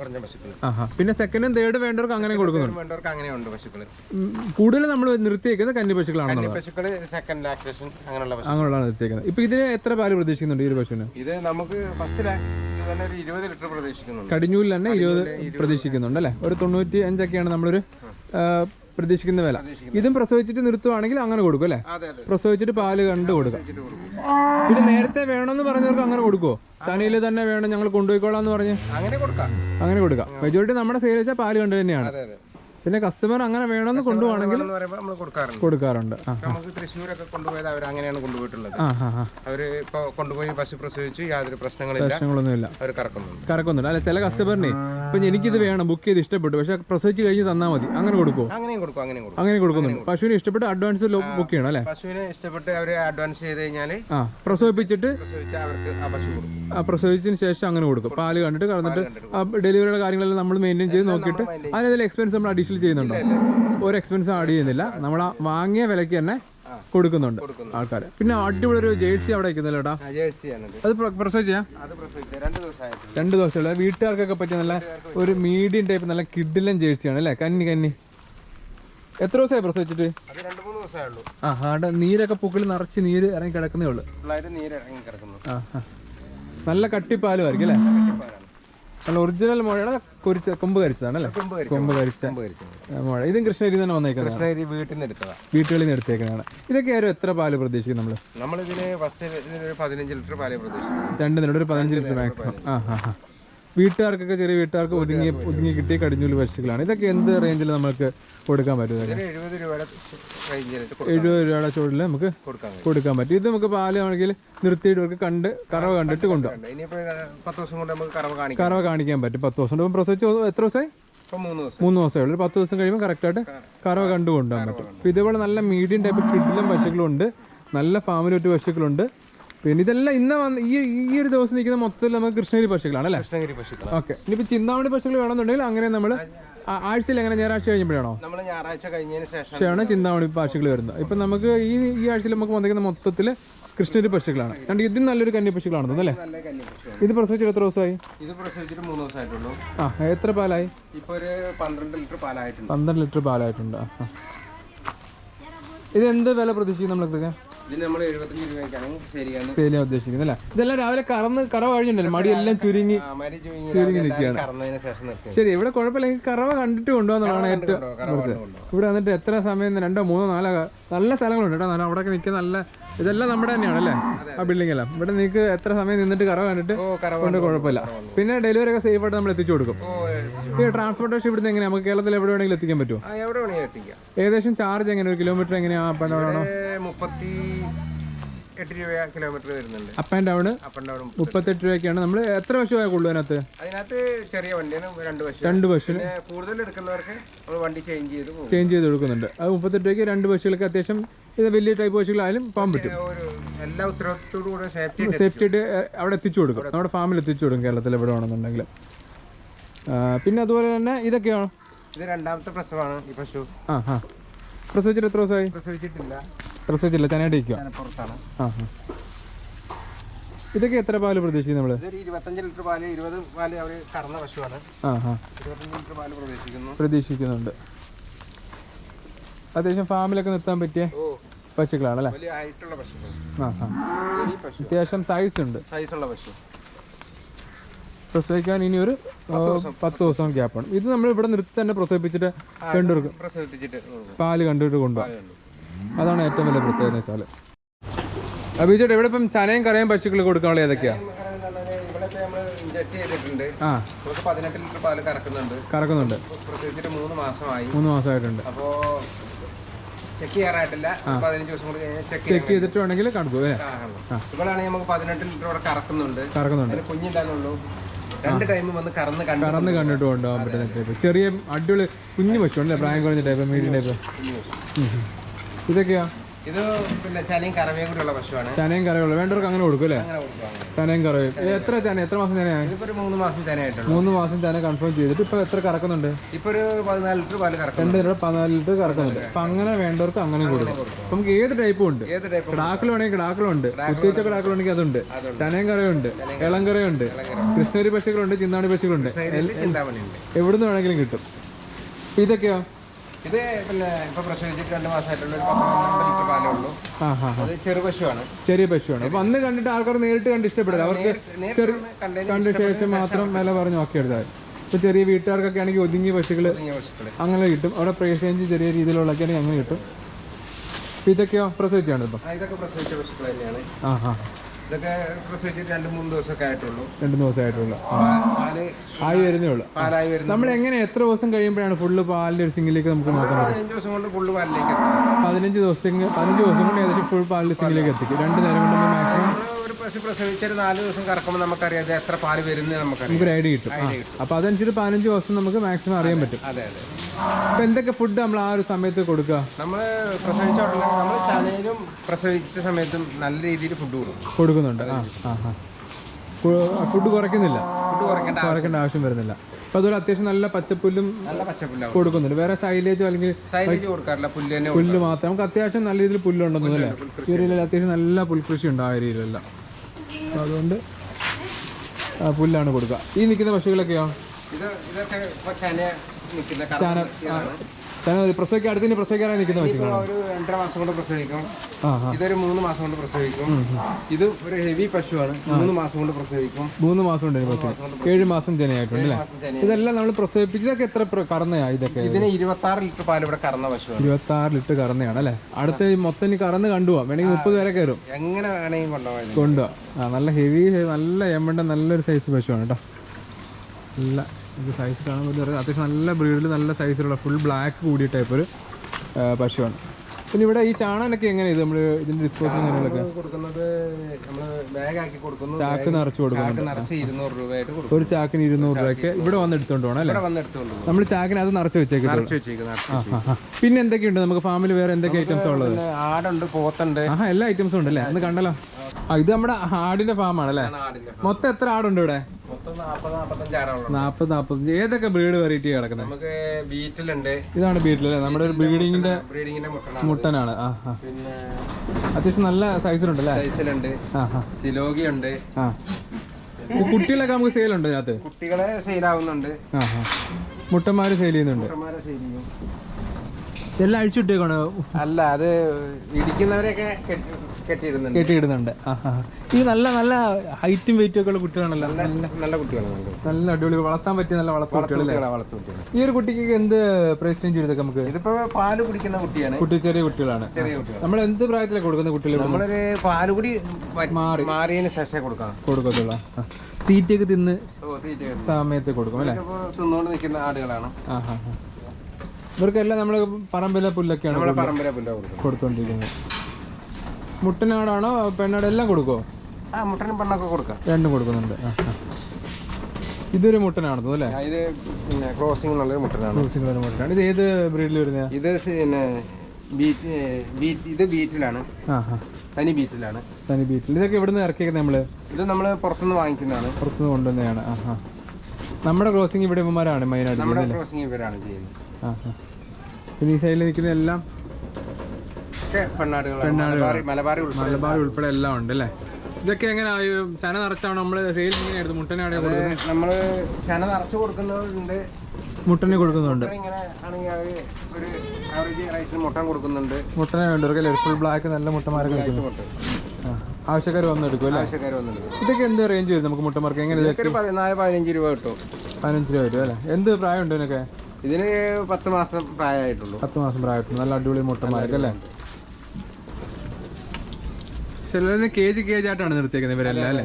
ആ പിന്നെ സെക്കൻഡും തേർഡ് വേണ്ടവർക്ക് അങ്ങനെ കൊടുക്കുന്നുണ്ട്. വേണ്ടവർക്ക് അങ്ങനെയുണ്ട് പശുക്കൾ. ഉം, കൂടുതൽ നമ്മൾ നിർത്തിയേക്കുന്നത് കന്നി പശുക്കളാണ് പശുക്കൾ സെക്കൻഡ് ലാക്ടേഷൻ അങ്ങനെയുള്ള പശു അങ്ങനെയുള്ളതാണ് നിർത്തിയേക്കുന്നത്. ഇപ്പൊ ഇതിന് എത്ര പാൽ പ്രതീക്ഷിക്കുന്നുണ്ട് ഈ ഒരു പശുവിന്? ഇത് നമുക്ക് ഫസ്റ്റ് തന്നെ ഒരു ഇരുപത് ലിറ്റർ പ്രതീക്ഷിക്കുന്നുണ്ട്. അല്ലെ തന്നെ ഇരുപത് പ്രതീക്ഷിക്കുന്നുണ്ട് അല്ലേ? ഒരു തൊണ്ണൂറ്റി അഞ്ചൊക്കെയാണ് നമ്മളൊരു പ്രതീക്ഷിക്കുന്ന വില. ഇതും പ്രസവിച്ചിട്ട് നിർത്തുവാണെങ്കിൽ അങ്ങനെ കൊടുക്കും അല്ലേ? പ്രസവിച്ചിട്ട് പാൽ കണ്ട് കൊടുക്കാം. പിന്നെ നേരത്തെ വേണമെന്ന് പറഞ്ഞവർക്ക് അങ്ങനെ കൊടുക്കുമോ തനിയിൽ തന്നെ വേണം ഞങ്ങൾ കൊണ്ടുപോയിക്കോളാം എന്ന് പറഞ്ഞ്? അങ്ങനെ കൊടുക്കാം. മെജോറിറ്റി നമ്മുടെ സെയിൽ വെച്ചാൽ പാൽ കണ്ട് തന്നെയാണ്. പിന്നെ കസ്റ്റമർ അങ്ങനെ വേണമെന്ന് കൊണ്ടുപോകണമെങ്കിൽ കൊടുക്കാറുണ്ട്. നമുക്ക് തൃശ്ശൂരൊക്കെ കൊണ്ടുപോയത് അവർ അങ്ങനെയാണ് കൊണ്ടുപോയിട്ടുള്ളത്. അവർ ഇപ്പൊ കൊണ്ടുപോയി പശു പ്രസവിച്ചു യാതൊരു പ്രശ്നങ്ങളില്ല. പ്രശ്നങ്ങളൊന്നുമില്ല. അവർ കറക്കുന്നുണ്ട്. കറക്കുന്നുണ്ട്. അല്ല ചില കസ്റ്റമറിനെ ഇപ്പൊ എനിക്കിത് വേണം ബുക്ക് ചെയ്ത് ഇഷ്ടപ്പെട്ടു. പക്ഷെ പ്രസവിച്ച് കഴിഞ്ഞ് തന്നാൽ മതി. അങ്ങനെ കൊടുക്കുമോ അങ്ങനെയും കൊടുക്കും അങ്ങനെയും കൊടുക്കും. അങ്ങനെ കൊടുക്കുന്നുണ്ട്. പശുവിന് ഇഷ്ടപ്പെട്ട് അഡ്വാൻസ് ബുക്ക് ചെയ്യണം അല്ലേ? പശുവിനെ ഇഷ്ടപ്പെട്ട് അവർ അഡ്വാൻസ് ചെയ്ത് കഴിഞ്ഞാൽ പ്രസവിപ്പിച്ചിട്ട് പ്രസവിച്ചതിന് ശേഷം അങ്ങനെ കൊടുക്കും. പാൽ കണ്ടിട്ട് കറന്നിട്ട് ഡെലിവറിയുടെ കാര്യങ്ങളെല്ലാം നമ്മൾ മെയിന്റെയിൻ ചെയ്ത് നോക്കിയിട്ട് അതിനെന്തെങ്കിലും എക്സ്പെൻസ് നമ്മൾ അഡീഷണൽ ചെയ്യുന്നുണ്ടോ? ഒരു എക്സ്പെൻസ് ആഡ് ചെയ്യുന്നില്ല. നമ്മൾ ആ വാങ്ങിയ വിലയ്ക്ക് തന്നെ കൊടുക്കുന്നുണ്ട് ആൾക്കാർ പിന്നെ അടിപൊളി ഒരു ജേഴ്സി അവിടെ വയ്ക്കുന്നില്ല അത് പ്ര- ചെയ്യാം രണ്ട് ദിവസമുള്ള വീട്ടുകാർക്കൊക്കെ പറ്റിയ നല്ല ഒരു മീഡിയം ടൈപ്പ് നല്ല കിഡിലൻ ജേഴ്സിയാണ് അല്ലേ? കന്നി കന്നി. എത്ര ദിവസമായി പ്രസവിച്ചിട്ട്? ആ ആടെ നീരൊക്കെ പൂക്കളിൽ നിറച്ച് നീര് ഇറങ്ങി കിടക്കുന്നേ ഉള്ളൂ. നല്ല കട്ടിപ്പാലും ആയിരിക്കും അല്ലേ നല്ല ഒറിജിനൽ മുഴയുടെ കുരിച്ച കൊമ്പ് കരിച്ചതാണ് അല്ലേ കൊമ്പ് കരിച്ച മുഴ. ഇതും കൃഷ്ണഗിരി തന്നെ വന്നേക്കാം കൃഷ്ണഗിരി വീട്ടിൽ നിന്ന് എടുത്തതാണ് വീട്ടുകളിൽ നിന്ന് എടുത്തേക്കുന്നതാണ്. ഇതൊക്കെ ആരും എത്ര പാൽ പ്രതീക്ഷിക്കും നമ്മൾ നമ്മളിതിന് ഫസ്റ്റ് പതിനഞ്ച് ലിറ്റർ പാൽ പ്രതീക്ഷിക്കും രണ്ട് നിലയുടെ ഒരു പതിനഞ്ച് ലിറ്റർ മാക്സിമം ആ ആ ആ. വീട്ടുകാർക്കൊക്കെ ചെറിയ വീട്ടുകാർക്ക് ഒതുങ്ങി ഒതുങ്ങി കിട്ടിയ കടിഞ്ഞൂൽ പശുക്കളാണ്. ഇതൊക്കെ എന്ത് റേഞ്ചിൽ നമുക്ക് കൊടുക്കാൻ പറ്റും എഴുപത് രൂപയുടെ ചൂടിൽ നമുക്ക് കൊടുക്കാൻ പറ്റും. ഇത് നമുക്ക് പാൽ ആണെങ്കിൽ നിർത്തിയിട്ട് കണ്ട് കറവ കണ്ടിട്ട് കൊണ്ടുപോകാം കറവ് കാണിക്കാം. കറവ കാണിക്കാൻ പറ്റും. പത്ത് ദിവസം കൊണ്ട് പ്രസവിച്ച് എത്ര ദിവസമായി? മൂന്ന് ദിവസം. മൂന്ന് ദിവസമേ ഉള്ളൂ. പത്ത് ദിവസം കഴിയുമ്പോൾ കറക്റ്റായിട്ട് കറവ കണ്ടു കൊണ്ടുപോകാൻ പറ്റും. ഇതേപോലെ നല്ല മീഡിയം ടൈപ്പ് കിഡിലും പശുക്കളുണ്ട്. നല്ല ഫാമിലി ഒറ്റ പശുക്കളുണ്ട്. പിന്നെ ഇതെല്ലാം ഇന്ന് വന്ന് ഈ ഈ ഒരു ദിവസം നിൽക്കുന്ന മൊത്തത്തിൽ നമുക്ക് കൃഷ്ണഗിരി പശുക്കളാണ് അല്ലേ? കൃഷ്ണഗിരി പശുക്കൾ ഓക്കെ. ഇനിയിപ്പോൾ ചിന്താമണി പശുക്കൾ വേണമെന്നുണ്ടെങ്കിൽ അങ്ങനെ നമ്മൾ ആഴ്ചയിൽ എങ്ങനെ ഞായറാഴ്ച കഴിഞ്ഞപ്പോഴാണോ നമ്മൾ ഞായറാഴ്ച കഴിഞ്ഞതിന് ശേഷമാണ് ചിന്താമണി പശുക്കൾ വരുന്നത്. ഇപ്പം നമുക്ക് ഈ ഈ ആഴ്ചയിൽ നമുക്ക് വന്നിരിക്കുന്ന മൊത്തത്തിൽ കൃഷ്ണഗിരി പശുക്കളാണ്. കാരണം ഇതിന് നല്ലൊരു കന്നി പശുക്കളാണ് അല്ലേ? ഇത് പ്രസവിച്ചിട്ട് എത്ര ദിവസമായി? ഇത് പ്രസവിച്ചിട്ട് മൂന്ന് ദിവസമായിട്ടുള്ളൂ. ആ എത്ര പാലായി? ഇപ്പൊ ഒരു പന്ത്രണ്ട് ലിറ്റർ പാലായിട്ടുണ്ട്. പന്ത്രണ്ട് ലിറ്റർ പാലായിട്ടുണ്ട്. ആ. ഇത് എന്ത് വില പ്രതീക്ഷിക്കും നമ്മളിതൊക്കെ ചെയ്യാൻ ഉദ്ദേശിക്കുന്നത് അല്ലേ? ഇതെല്ലാം രാവിലെ കറന്ന് കറവ കഴിഞ്ഞിട്ടുണ്ടല്ലോ മടിയെല്ലാം ചുരുങ്ങി ചുരുങ്ങി നിൽക്കുകയാണ്. ശരി ഇവിടെ കുഴപ്പമില്ലെങ്കിൽ കറവ കണ്ടിട്ട് കൊണ്ടുപോകുന്നതാണ് ഏറ്റവും ഇവിടെ വന്നിട്ട് എത്ര സമയം രണ്ടോ മൂന്നോ നാലോ നല്ല സ്ഥലങ്ങളുണ്ട് കേട്ടോ. അവിടെ നിൽക്കുന്ന നല്ല ഇതെല്ലാം നമ്മുടെ തന്നെയാണ് അല്ലേ? ആ ബിൽഡിംഗ് എല്ലാം. ഇവിടെ നിങ്ങൾക്ക് എത്ര സമയം നിന്നിട്ട് കറ കണ്ടിട്ട് കൊണ്ട് കുഴപ്പമില്ല. പിന്നെ ഡെലിവറി ഒക്കെ സേഫ് ആയിട്ട് നമ്മൾ എത്തിച്ചു കൊടുക്കും. ഈ ട്രാൻസ്പോർട്ടേഷൻ ഇവിടുന്ന് എങ്ങനെയാണ് നമുക്ക് കേരളത്തിൽ എവിടെ വേണമെങ്കിലും എത്തിക്കാൻ പറ്റുമോ? ഏകദേശം ചാർജ് എങ്ങനെ? ഒരു കിലോമീറ്റർ എങ്ങനെയാണ് ഡൗൺ മുപ്പത്തി എട്ട് രൂപ കിലോമീറ്റർ വരുന്നുണ്ട്. Up and down up and down മുപ്പത്തെട്ട്. രൂപയ്ക്കാണ് നമ്മൾ എത്ര പശുവായ കൊള്ളു അതിനകത്ത്? അതിനകത്ത് ചെറിയ വണ്ടിയാണ് രണ്ട് വശം രണ്ട് പശു കൂടുതൽ എടുക്കുന്നവർക്ക് നമ്മൾ വണ്ടി ചേഞ്ച് ചെയ്ത് ചേഞ്ച് ചെയ്ത് കൊടുക്കുന്നുണ്ട്. അത് മുപ്പത്തെട്ട് രൂപയ്ക്ക് രണ്ട് വശികൾക്ക് അത്യാവശ്യം ഇത് വലിയ ടൈപ്പ് പശുക്കളായാലും പോകാൻ പറ്റും എല്ലാ ഉത്തരവാദിത്തോടുകൂടെ സേഫ്റ്റി സേഫ്റ്റി ആയിട്ട് അവിടെ എത്തിച്ചു കൊടുക്കും. നമ്മുടെ ഫാമിൽ എത്തിച്ചു കൊടുക്കും കേരളത്തിൽ എവിടെ വേണമെന്നുണ്ടെങ്കിൽ പിന്നെ അതുപോലെ തന്നെ ഇതൊക്കെയാണ് ഇത് രണ്ടാമത്തെ പ്രസവമാണ് ഈ പശു. ആ ആ. പ്രസവിച്ചിട്ട് എത്ര ദിവസമായി? പ്രസവിച്ചിട്ടില്ല. പ്രസവിച്ചില്ല ചനയുടെ ഇരിക്കുക ആ ആ. ഇതൊക്കെ എത്ര പാൽ പ്രതീക്ഷിക്കും നമ്മൾ ഇതൊരു ഇരുപത്തഞ്ച് ലിറ്റർ പാൽ ഇരുപത് പാൽ അവർ കറന്ന പശുവാണ്. ലിറ്റർ പാൽ പ്രവേശിക്കുന്നു പ്രതീക്ഷിക്കുന്നുണ്ട്. അത്യാവശ്യം ഫാമിലൊക്കെ നിർത്താൻ പറ്റിയ? ഓ പശുക്കളാണല്ലേ? വലിയ ഹൈറ്റുള്ള പശു ആ ആ. ഈ പശു. അത്യാവശ്യം സൈസ് ഉണ്ട്. സൈസുള്ള പശു. പ്രസവിക്കാൻ ഇനി ഒരു പത്ത് ദിവസം. ആണ് ഇത് നമ്മൾ ഇവിടെ നിർത്തി തന്നെ പ്രസവിപ്പിച്ചിട്ട് കണ്ടുകൊടുക്കും. പ്രസവിപ്പിച്ചിട്ട് കൊടുക്കും. പാൽ കണ്ടിട്ട് കൊണ്ടുപോകും അതാണ് ഏറ്റവും വലിയ പ്രത്യേകത എന്ന് വെച്ചാൽ അഭിചേട്ടാ ഇവിടെ ഇപ്പം ചനയും കറയും പശുക്കൾ കൊടുക്കാനുള്ള ഏതൊക്കെയാ? ഇവിടെ ഇഞ്ചക്ട് ചെയ്തിട്ടുണ്ട്. ആ. നമുക്ക് പതിനെട്ട് ലിറ്റർ പാൽ കറക്കുന്നുണ്ട്. കറക്കുന്നുണ്ട്. മൂന്ന് മാസമായി. മൂന്ന് മാസമായിട്ടുണ്ട്. അപ്പോ ചെക്ക് ചെയ്യാറായിട്ടില്ല. പതിനഞ്ച് ദിവസം കൂടി ചെക്ക് ചെക്ക് ചെയ്തിട്ട് വേണമെങ്കിൽ കണക്കും അല്ലേ നമുക്ക് പതിനെട്ട് ലിറ്റർ ഇവിടെ കറക്കുന്നുണ്ട്. കറക്കുന്നുണ്ട്. അതിന് കുഞ്ഞില്ലാന്നുള്ളൂ. രണ്ട് ടൈം വന്ന് കറന്ന് കറന്ന് കണ്ടിട്ട് കൊണ്ടുപോകാൻ പറ്റുന്ന ടൈപ്പ് ചെറിയ അടിപൊളി കുഞ്ഞു വെച്ചോണ്ടല്ലേ പ്രായം കുറഞ്ഞ ടൈപ്പ് മീഡിയം ടൈപ്പ് ഇതൊക്കെയാ? ഇത് പിന്നെ ചനയും കറവയും കൂടിയുള്ള പശുവാണ്. ചനയും കറയുള്ളൂ വേണ്ടവർക്ക് അങ്ങനെ കൊടുക്കും അല്ലേ? അങ്ങനെ കൊടുക്കുക ചനയും കറവയും. എത്ര ചന എത്ര മാസം ചനയാണ് ഇതിപ്പോ ഒരു മൂന്ന് മാസം ചനയായിട്ടുള്ളൂ. മൂന്ന് മാസം ചന കൺഫേം ചെയ്തിട്ട് ഇപ്പൊ എത്ര കറക്കുന്നുണ്ട്? ഇപ്പൊ ഒരു പതിനാല് ലിറ്റർ പാൽ കറക്കുന്നു രണ്ട് ലിറ്റർ പതിനാല് ലിറ്റർ കറക്കുന്നുണ്ട്. അപ്പൊ അങ്ങനെ വേണ്ടവർക്ക് അങ്ങനെ കൊടുക്കും. നമുക്ക് ഏത് ടൈപ്പും ഉണ്ട്? ഏത് ടൈപ്പ് കിടാക്കൾ വേണമെങ്കിൽ കിടാക്കളുണ്ട്. കുത്തിവെച്ച കിടാക്കളുണ്ടെങ്കിൽ അതുണ്ട്. ചനയും കറയുണ്ട് ഇളം കറയുണ്ട് കൃഷ്ണഗിരി പശുക്കളുണ്ട് ചിന്താണി പശുക്കളുണ്ട്. എവിടുന്ന് വേണമെങ്കിലും കിട്ടും. ഇതൊക്കെയോ? ഇത് പിന്നെ ഇപ്പൊ പ്രസവിച്ചിട്ട് രണ്ട് മാസമായിട്ടുള്ള ഒരു പത്ത് ലിറ്റർ പാലേ ഉള്ളൂ. അത് ചെറു പശുവാണ്. ചെറിയ പശുവാണ്. അപ്പൊ അന്ന് കണ്ടിട്ട് ആൾക്കാർ നേരിട്ട് കണ്ട് ഇഷ്ടപ്പെടില്ല അവർക്ക് കണ്ടതിന് കണ്ട ശേഷം മാത്രം വില പറഞ്ഞ് നോക്കിയെടുത്താൽ ഇപ്പൊ ചെറിയ വീട്ടുകാർക്കൊക്കെ ആണെങ്കിൽ ഒതുങ്ങിയ പശുക്കൾ അങ്ങനെ കിട്ടും. അവിടെ പ്രൈസ് റേഞ്ച് ചെറിയ രീതിയിലുള്ളൊക്കെ ആണെങ്കിൽ അങ്ങനെ കിട്ടും. ഇതൊക്കെയോ പ്രസവിച്ചാണ് ഇപ്പൊ? ഇതൊക്കെ പ്രസവിച്ച പശുക്കൾ തന്നെയാണ്. ആ ഹാ. ഇതൊക്കെ പ്രസവിച്ചിട്ട് രണ്ട് മൂന്ന് ദിവസമൊക്കെ ആയിട്ടുള്ളൂ. രണ്ട് ദിവസം ആയിട്ടുള്ളൂ പാൽ ആയി വരുന്നേ ഉള്ളൂ. പാലായി വരുന്നു നമ്മൾ എങ്ങനെ എത്ര ദിവസം കഴിയുമ്പോഴാണ് ഫുള്ള് പാലിന്റെ ഒരു സിംഗിലേക്ക് നമുക്ക് നോക്കാം പതിനഞ്ച് ദിവസം കൊണ്ട് ഫുള്ള് പാലിലേക്ക് എത്തും. പതിനഞ്ച് ദിവസം പതിനഞ്ച് ദിവസം കൊണ്ട് ഏകദേശം ഫുൾ പാലിന്റെ സിംഗിലേക്ക് എത്തിക്കും. രണ്ട് നേരം കൊണ്ട് മാക്സിമം ഒരു പശു പ്രസവിച്ചൊരു നാല് ദിവസം കറക്കുമ്പോൾ നമുക്കറിയാം എത്ര പാൽ വരുന്നത് നമുക്കറിയാം. ഐഡിയ കിട്ടും. അപ്പൊ അതനുസരിച്ച് പതിനഞ്ച് ദിവസം നമുക്ക് മാക്സിമം അറിയാൻ പറ്റും. അതെ അതെ. എന്തൊക്കെ ഫുഡ് നമ്മൾ ആ ഒരു സമയത്ത് കൊടുക്കുക നമ്മൾ പ്രസവിച്ച ഉടനെ നമ്മൾ ചനയിലും പ്രസവിച്ച സമയത്തും നല്ല രീതിയിൽ ഫുഡ് കൊടുക്കും. കൊടുക്കുന്നുണ്ട്. ആ ആ ആ. ഫുഡ് കുറയ്ക്കുന്നില്ല? ഫുഡ് കുറയ്ക്കേണ്ട കുറയ്ക്കേണ്ട ആവശ്യം വരുന്നില്ല. അപ്പൊ അതുപോലെ അത്യാവശ്യം നല്ല പച്ചപ്പുല്ലും നല്ല പച്ചപ്പുല്ല കൊടുക്കുന്നുണ്ട്. വേറെ സൈലേജോ അല്ലെങ്കിൽ സൈലേജ് കൊടുക്കാറില്ല പുല്ല് തന്നെ പുല്ല് മാത്രം. നമുക്ക് അത്യാവശ്യം നല്ല രീതിയിൽ പുല്ലുണ്ടെന്നു അല്ലേ? ഈ ഏരിയയിൽ അത്യാവശ്യം നല്ല പുൽകൃഷി ഉണ്ട് ആ ഏരിയയിലെല്ലാം. അപ്പൊ അതുകൊണ്ട് ആ, പുല്ലാണ് കൊടുക്കുക. ഈ നിൽക്കുന്ന പശുക്കളൊക്കെയോ? ഇത് ഇതൊക്കെ ചന നിൽക്കുന്ന ചന കറ ആ, പ്രസവിക്കാൻ അടുത്തിന് പ്രസവിക്കാനായി നിൽക്കുന്ന പശുക്കളാണ് ഒരു രണ്ടര മാസം കൊണ്ട് പ്രസവിക്കും. ഇതൊരു മൂന്ന് മാസം കൊണ്ട് പ്രസവിക്കും. ഇത് ഒരു ഹെവി പശുവാണ്. മൂന്ന് മാസം കൊണ്ട് പ്രസവിക്കും. മൂന്ന് മാസം ഉണ്ട് പ്രസവം ഏഴ് മാസം ജനയായിട്ടുണ്ട് അല്ലേ? ഇതെല്ലാം നമ്മൾ പ്രസവിപ്പിച്ച് ഇതൊക്കെ എത്ര കറന്നയാ ഇതൊക്കെ? ഇതിന് ഇരുപത്തി ആറ് ലിറ്റർ പാൽ ഇവിടെ കറന്ന പശുവാണ്. ഇരുപത്തി ആറ് ലിറ്റർ കറന്നയാണ് അല്ലേ? അടുത്ത മൊത്തം ഇനി കറന്ന് കണ്ടുപോവാം. വേണമെങ്കിൽ മുപ്പത് വരെ കയറും. എങ്ങനെ വേണമെങ്കിൽ കൊണ്ടുപോകാം കൊണ്ടുപോവാം. നല്ല ഹെവി നല്ല എമ്മണ്ട നല്ലൊരു സൈസ് പശുവാണ് കേട്ടോ. നല്ല ഇത് സൈസ് കാണാൻ പറ്റും അത്യാവശ്യം നല്ല ബ്രീഡിൽ നല്ല സൈസിലുള്ള ഫുൾ ബ്ലാക്ക് കൂടിയ ടൈപ്പ് ഒരു ആ, പശുവാണ്. പിന്നെ ഇവിടെ ഈ ചാണനൊക്കെ എങ്ങനെ ഇത് നമ്മൾ ഇതിന്റെ ഡിസ്പോസൽ കാര്യങ്ങളൊക്കെ? കൊടുക്കുന്നത് നമ്മൾ ബാഗാക്കി കൊടുക്കുന്നു. ചാക്ക് നിറച്ച് കൊടുക്കുന്നു. ഒരു ചാക്കിന് ഇരുന്നൂറ് രൂപയ്ക്ക് ഇവിടെ വന്ന് എടുത്തോണ്ട് പോകണം അല്ലേ? നമ്മൾ ചാക്കിന് അത് നിറച്ച് വെച്ചേക്കുന്നത് പിന്നെ എന്തൊക്കെയുണ്ട്? നമുക്ക് ഫാമിൽ വേറെ എന്തൊക്കെ ഐറ്റംസ് ഉള്ളത്? ആടുണ്ട് പോത്തുണ്ട്. ആഹാ എല്ലാ ഐറ്റംസും ഉണ്ടല്ലേ? അന്ന് കണ്ടല്ലോ. ആ ഇത് നമ്മുടെ ആടിന്റെ ഫാം. ആണല്ലേ മൊത്തം എത്ര ആടുണ്ട് ഇവിടെ? നാപ്പത് നാപ്പത്തഞ്ച് ഏതൊക്കെ ബ്രീഡ് വെറൈറ്റി കിടക്കുന്നത്? നമുക്ക് ബീറ്റിലുണ്ട്. ഇതാണ് ബീറ്റിൽ അല്ലേ? നമ്മുടെ ഒരു ബ്രീഡിങ്ങിന്റെ മുട്ടനാണ്. പിന്നെ അത്യാവശ്യം നല്ല സൈസിലുണ്ട് അല്ലേ? സൈസിലുണ്ട് സിലോഗിയുണ്ട്. ആ. കുട്ടികളൊക്കെ നമുക്ക് സെയിൽ ഉണ്ട് ഇതിനകത്ത്? കുട്ടികളെ സെയിലാവുന്നുണ്ട് ആവുന്നുണ്ട്. മുട്ടന്മാര് സെയിൽ ചെയ്യുന്നുണ്ട്. എല്ലാം സെയിൽ അഴിച്ചിട്ടേക്കാണ് അല്ല അത് ഇടിക്കുന്നവരെയൊക്കെ കെട്ടിയിടുന്നുണ്ട് ഇത് നല്ല നല്ല ഹൈറ്റും വെയിറ്റും ഒക്കെ ഉള്ള കുട്ടികളാണല്ലോ. നല്ല നല്ല കുട്ടികളാണ് നല്ല അടിപൊളി വളർത്താൻ പറ്റിയ നല്ല വളർത്തു ഈ ഒരു കുട്ടിക്ക് എന്ത് പ്രൈസ് റേഞ്ച് ചെയ്തൊക്കെ നമുക്ക്? ഇതിപ്പോ പാൽ കുടിക്കുന്ന കുട്ടിയാണ്. കുട്ടി ചെറിയ കുട്ടികളാണ്. നമ്മൾ എന്ത് പ്രായത്തിലാണ് കൊടുക്കുന്ന കുട്ടികൾ നമ്മളൊരു പാൽ കൂടി മാറി. മാറിയതിന് ശേഷം കൊടുക്കാം കൊടുക്കത്തുള്ള. തീറ്റയൊക്കെ തിന്ന് സമയത്ത് കൊടുക്കും അല്ലേ? തിന്നുകൊണ്ട് നിൽക്കുന്ന ആടുകളാണ്. ഇവർക്കെല്ലാം നമ്മൾ പറമ്പിലെ പുല്ലൊക്കെയാണ് കൊടുത്തോണ്ടിരിക്കുന്നത്. മുട്ടനാടാണോ? പെണ്ണാട്? എല്ലാം കൊടുക്കോ ആ മുട്ടനും പെണ്ണൊക്കെ കൊടുക്കാം. രണ്ടും കൊടുക്കുന്നുണ്ട്. ഇതൊരു മുട്ടനാണെന്ന് അല്ലേ? ഇത് പിന്നെ ക്രോസിംഗ് ഉള്ളൊരു മുട്ടനാണ്. ക്രോസിംഗ് ഉള്ള മുട്ടനാണ്. ഇത് ഏത് ബ്രീഡിൽ വരുന്ന ഇത് പിന്നെ ബീറ്റ് ഇത് ബീറ്റിലാണ്. തനി ബീറ്റിലാണ്. തനി ബീറ്റിൽ. ഇതൊക്കെ ഇവിടുന്ന് നിന്ന് നമ്മൾ? ഇത് നമ്മൾ പുറത്തുനിന്ന് വാങ്ങിക്കുന്നതാണ്. പുറത്തുനിന്ന് കൊണ്ടുവന്നതാണ്. നമ്മുടെ ക്രോസിംഗ് ഇവിടെ ഇവന്മാരാണ് മെയിനായിട്ട് നമ്മുടെ ക്രോസിംഗ് ഇവരാണ് ചെയ്യുന്നത്. പിന്നെ ഈ സൈഡിൽ നിൽക്കുന്ന എല്ലാം പെണ്ണാടുകളാണ്. മലബാറി ഉൾപ്പെടെ എല്ലാം. ഉണ്ട് അല്ലേ? ഇതൊക്കെ എങ്ങനെ ചന നിറച്ചാണ് നമ്മൾ സെയിൽ എങ്ങനെയായിരുന്നു മുട്ടനാടെ നമ്മൾ ചന നിറച്ചു കൊടുക്കുന്നവരുണ്ട്. മുട്ടനെ കൊടുക്കുന്നുണ്ട്. മുട്ടനെ വേണ്ടവർക്ക് ഫുൾ ബ്ലാക്ക് നല്ല മുട്ടമാരൊക്കെ ആവശ്യക്കാർ വന്നെടുക്കും അല്ലേ? ഇതൊക്കെ എന്ത് റേഞ്ച് വരും നമുക്ക് മുട്ടമാർക്ക് എങ്ങനെ പതിനാല് പതിനഞ്ച് രൂപ കിട്ടും. പതിനഞ്ച് രൂപ വരും അല്ലേ? എന്ത് പ്രായമുണ്ട് ഇതിനൊക്കെ? ഇതിന് പത്ത് മാസം പ്രായമായിട്ടുള്ളൂ. പത്ത് മാസം പ്രായമായിട്ടുള്ളൂ. നല്ല അടിപൊളി മുട്ടമാർക്ക് അല്ലേ? ചിലതിന് കെ ജി കെ ജി ആയിട്ടാണ് നിർത്തിയേക്കുന്നത് ഇവരെല്ലാം അല്ലേ?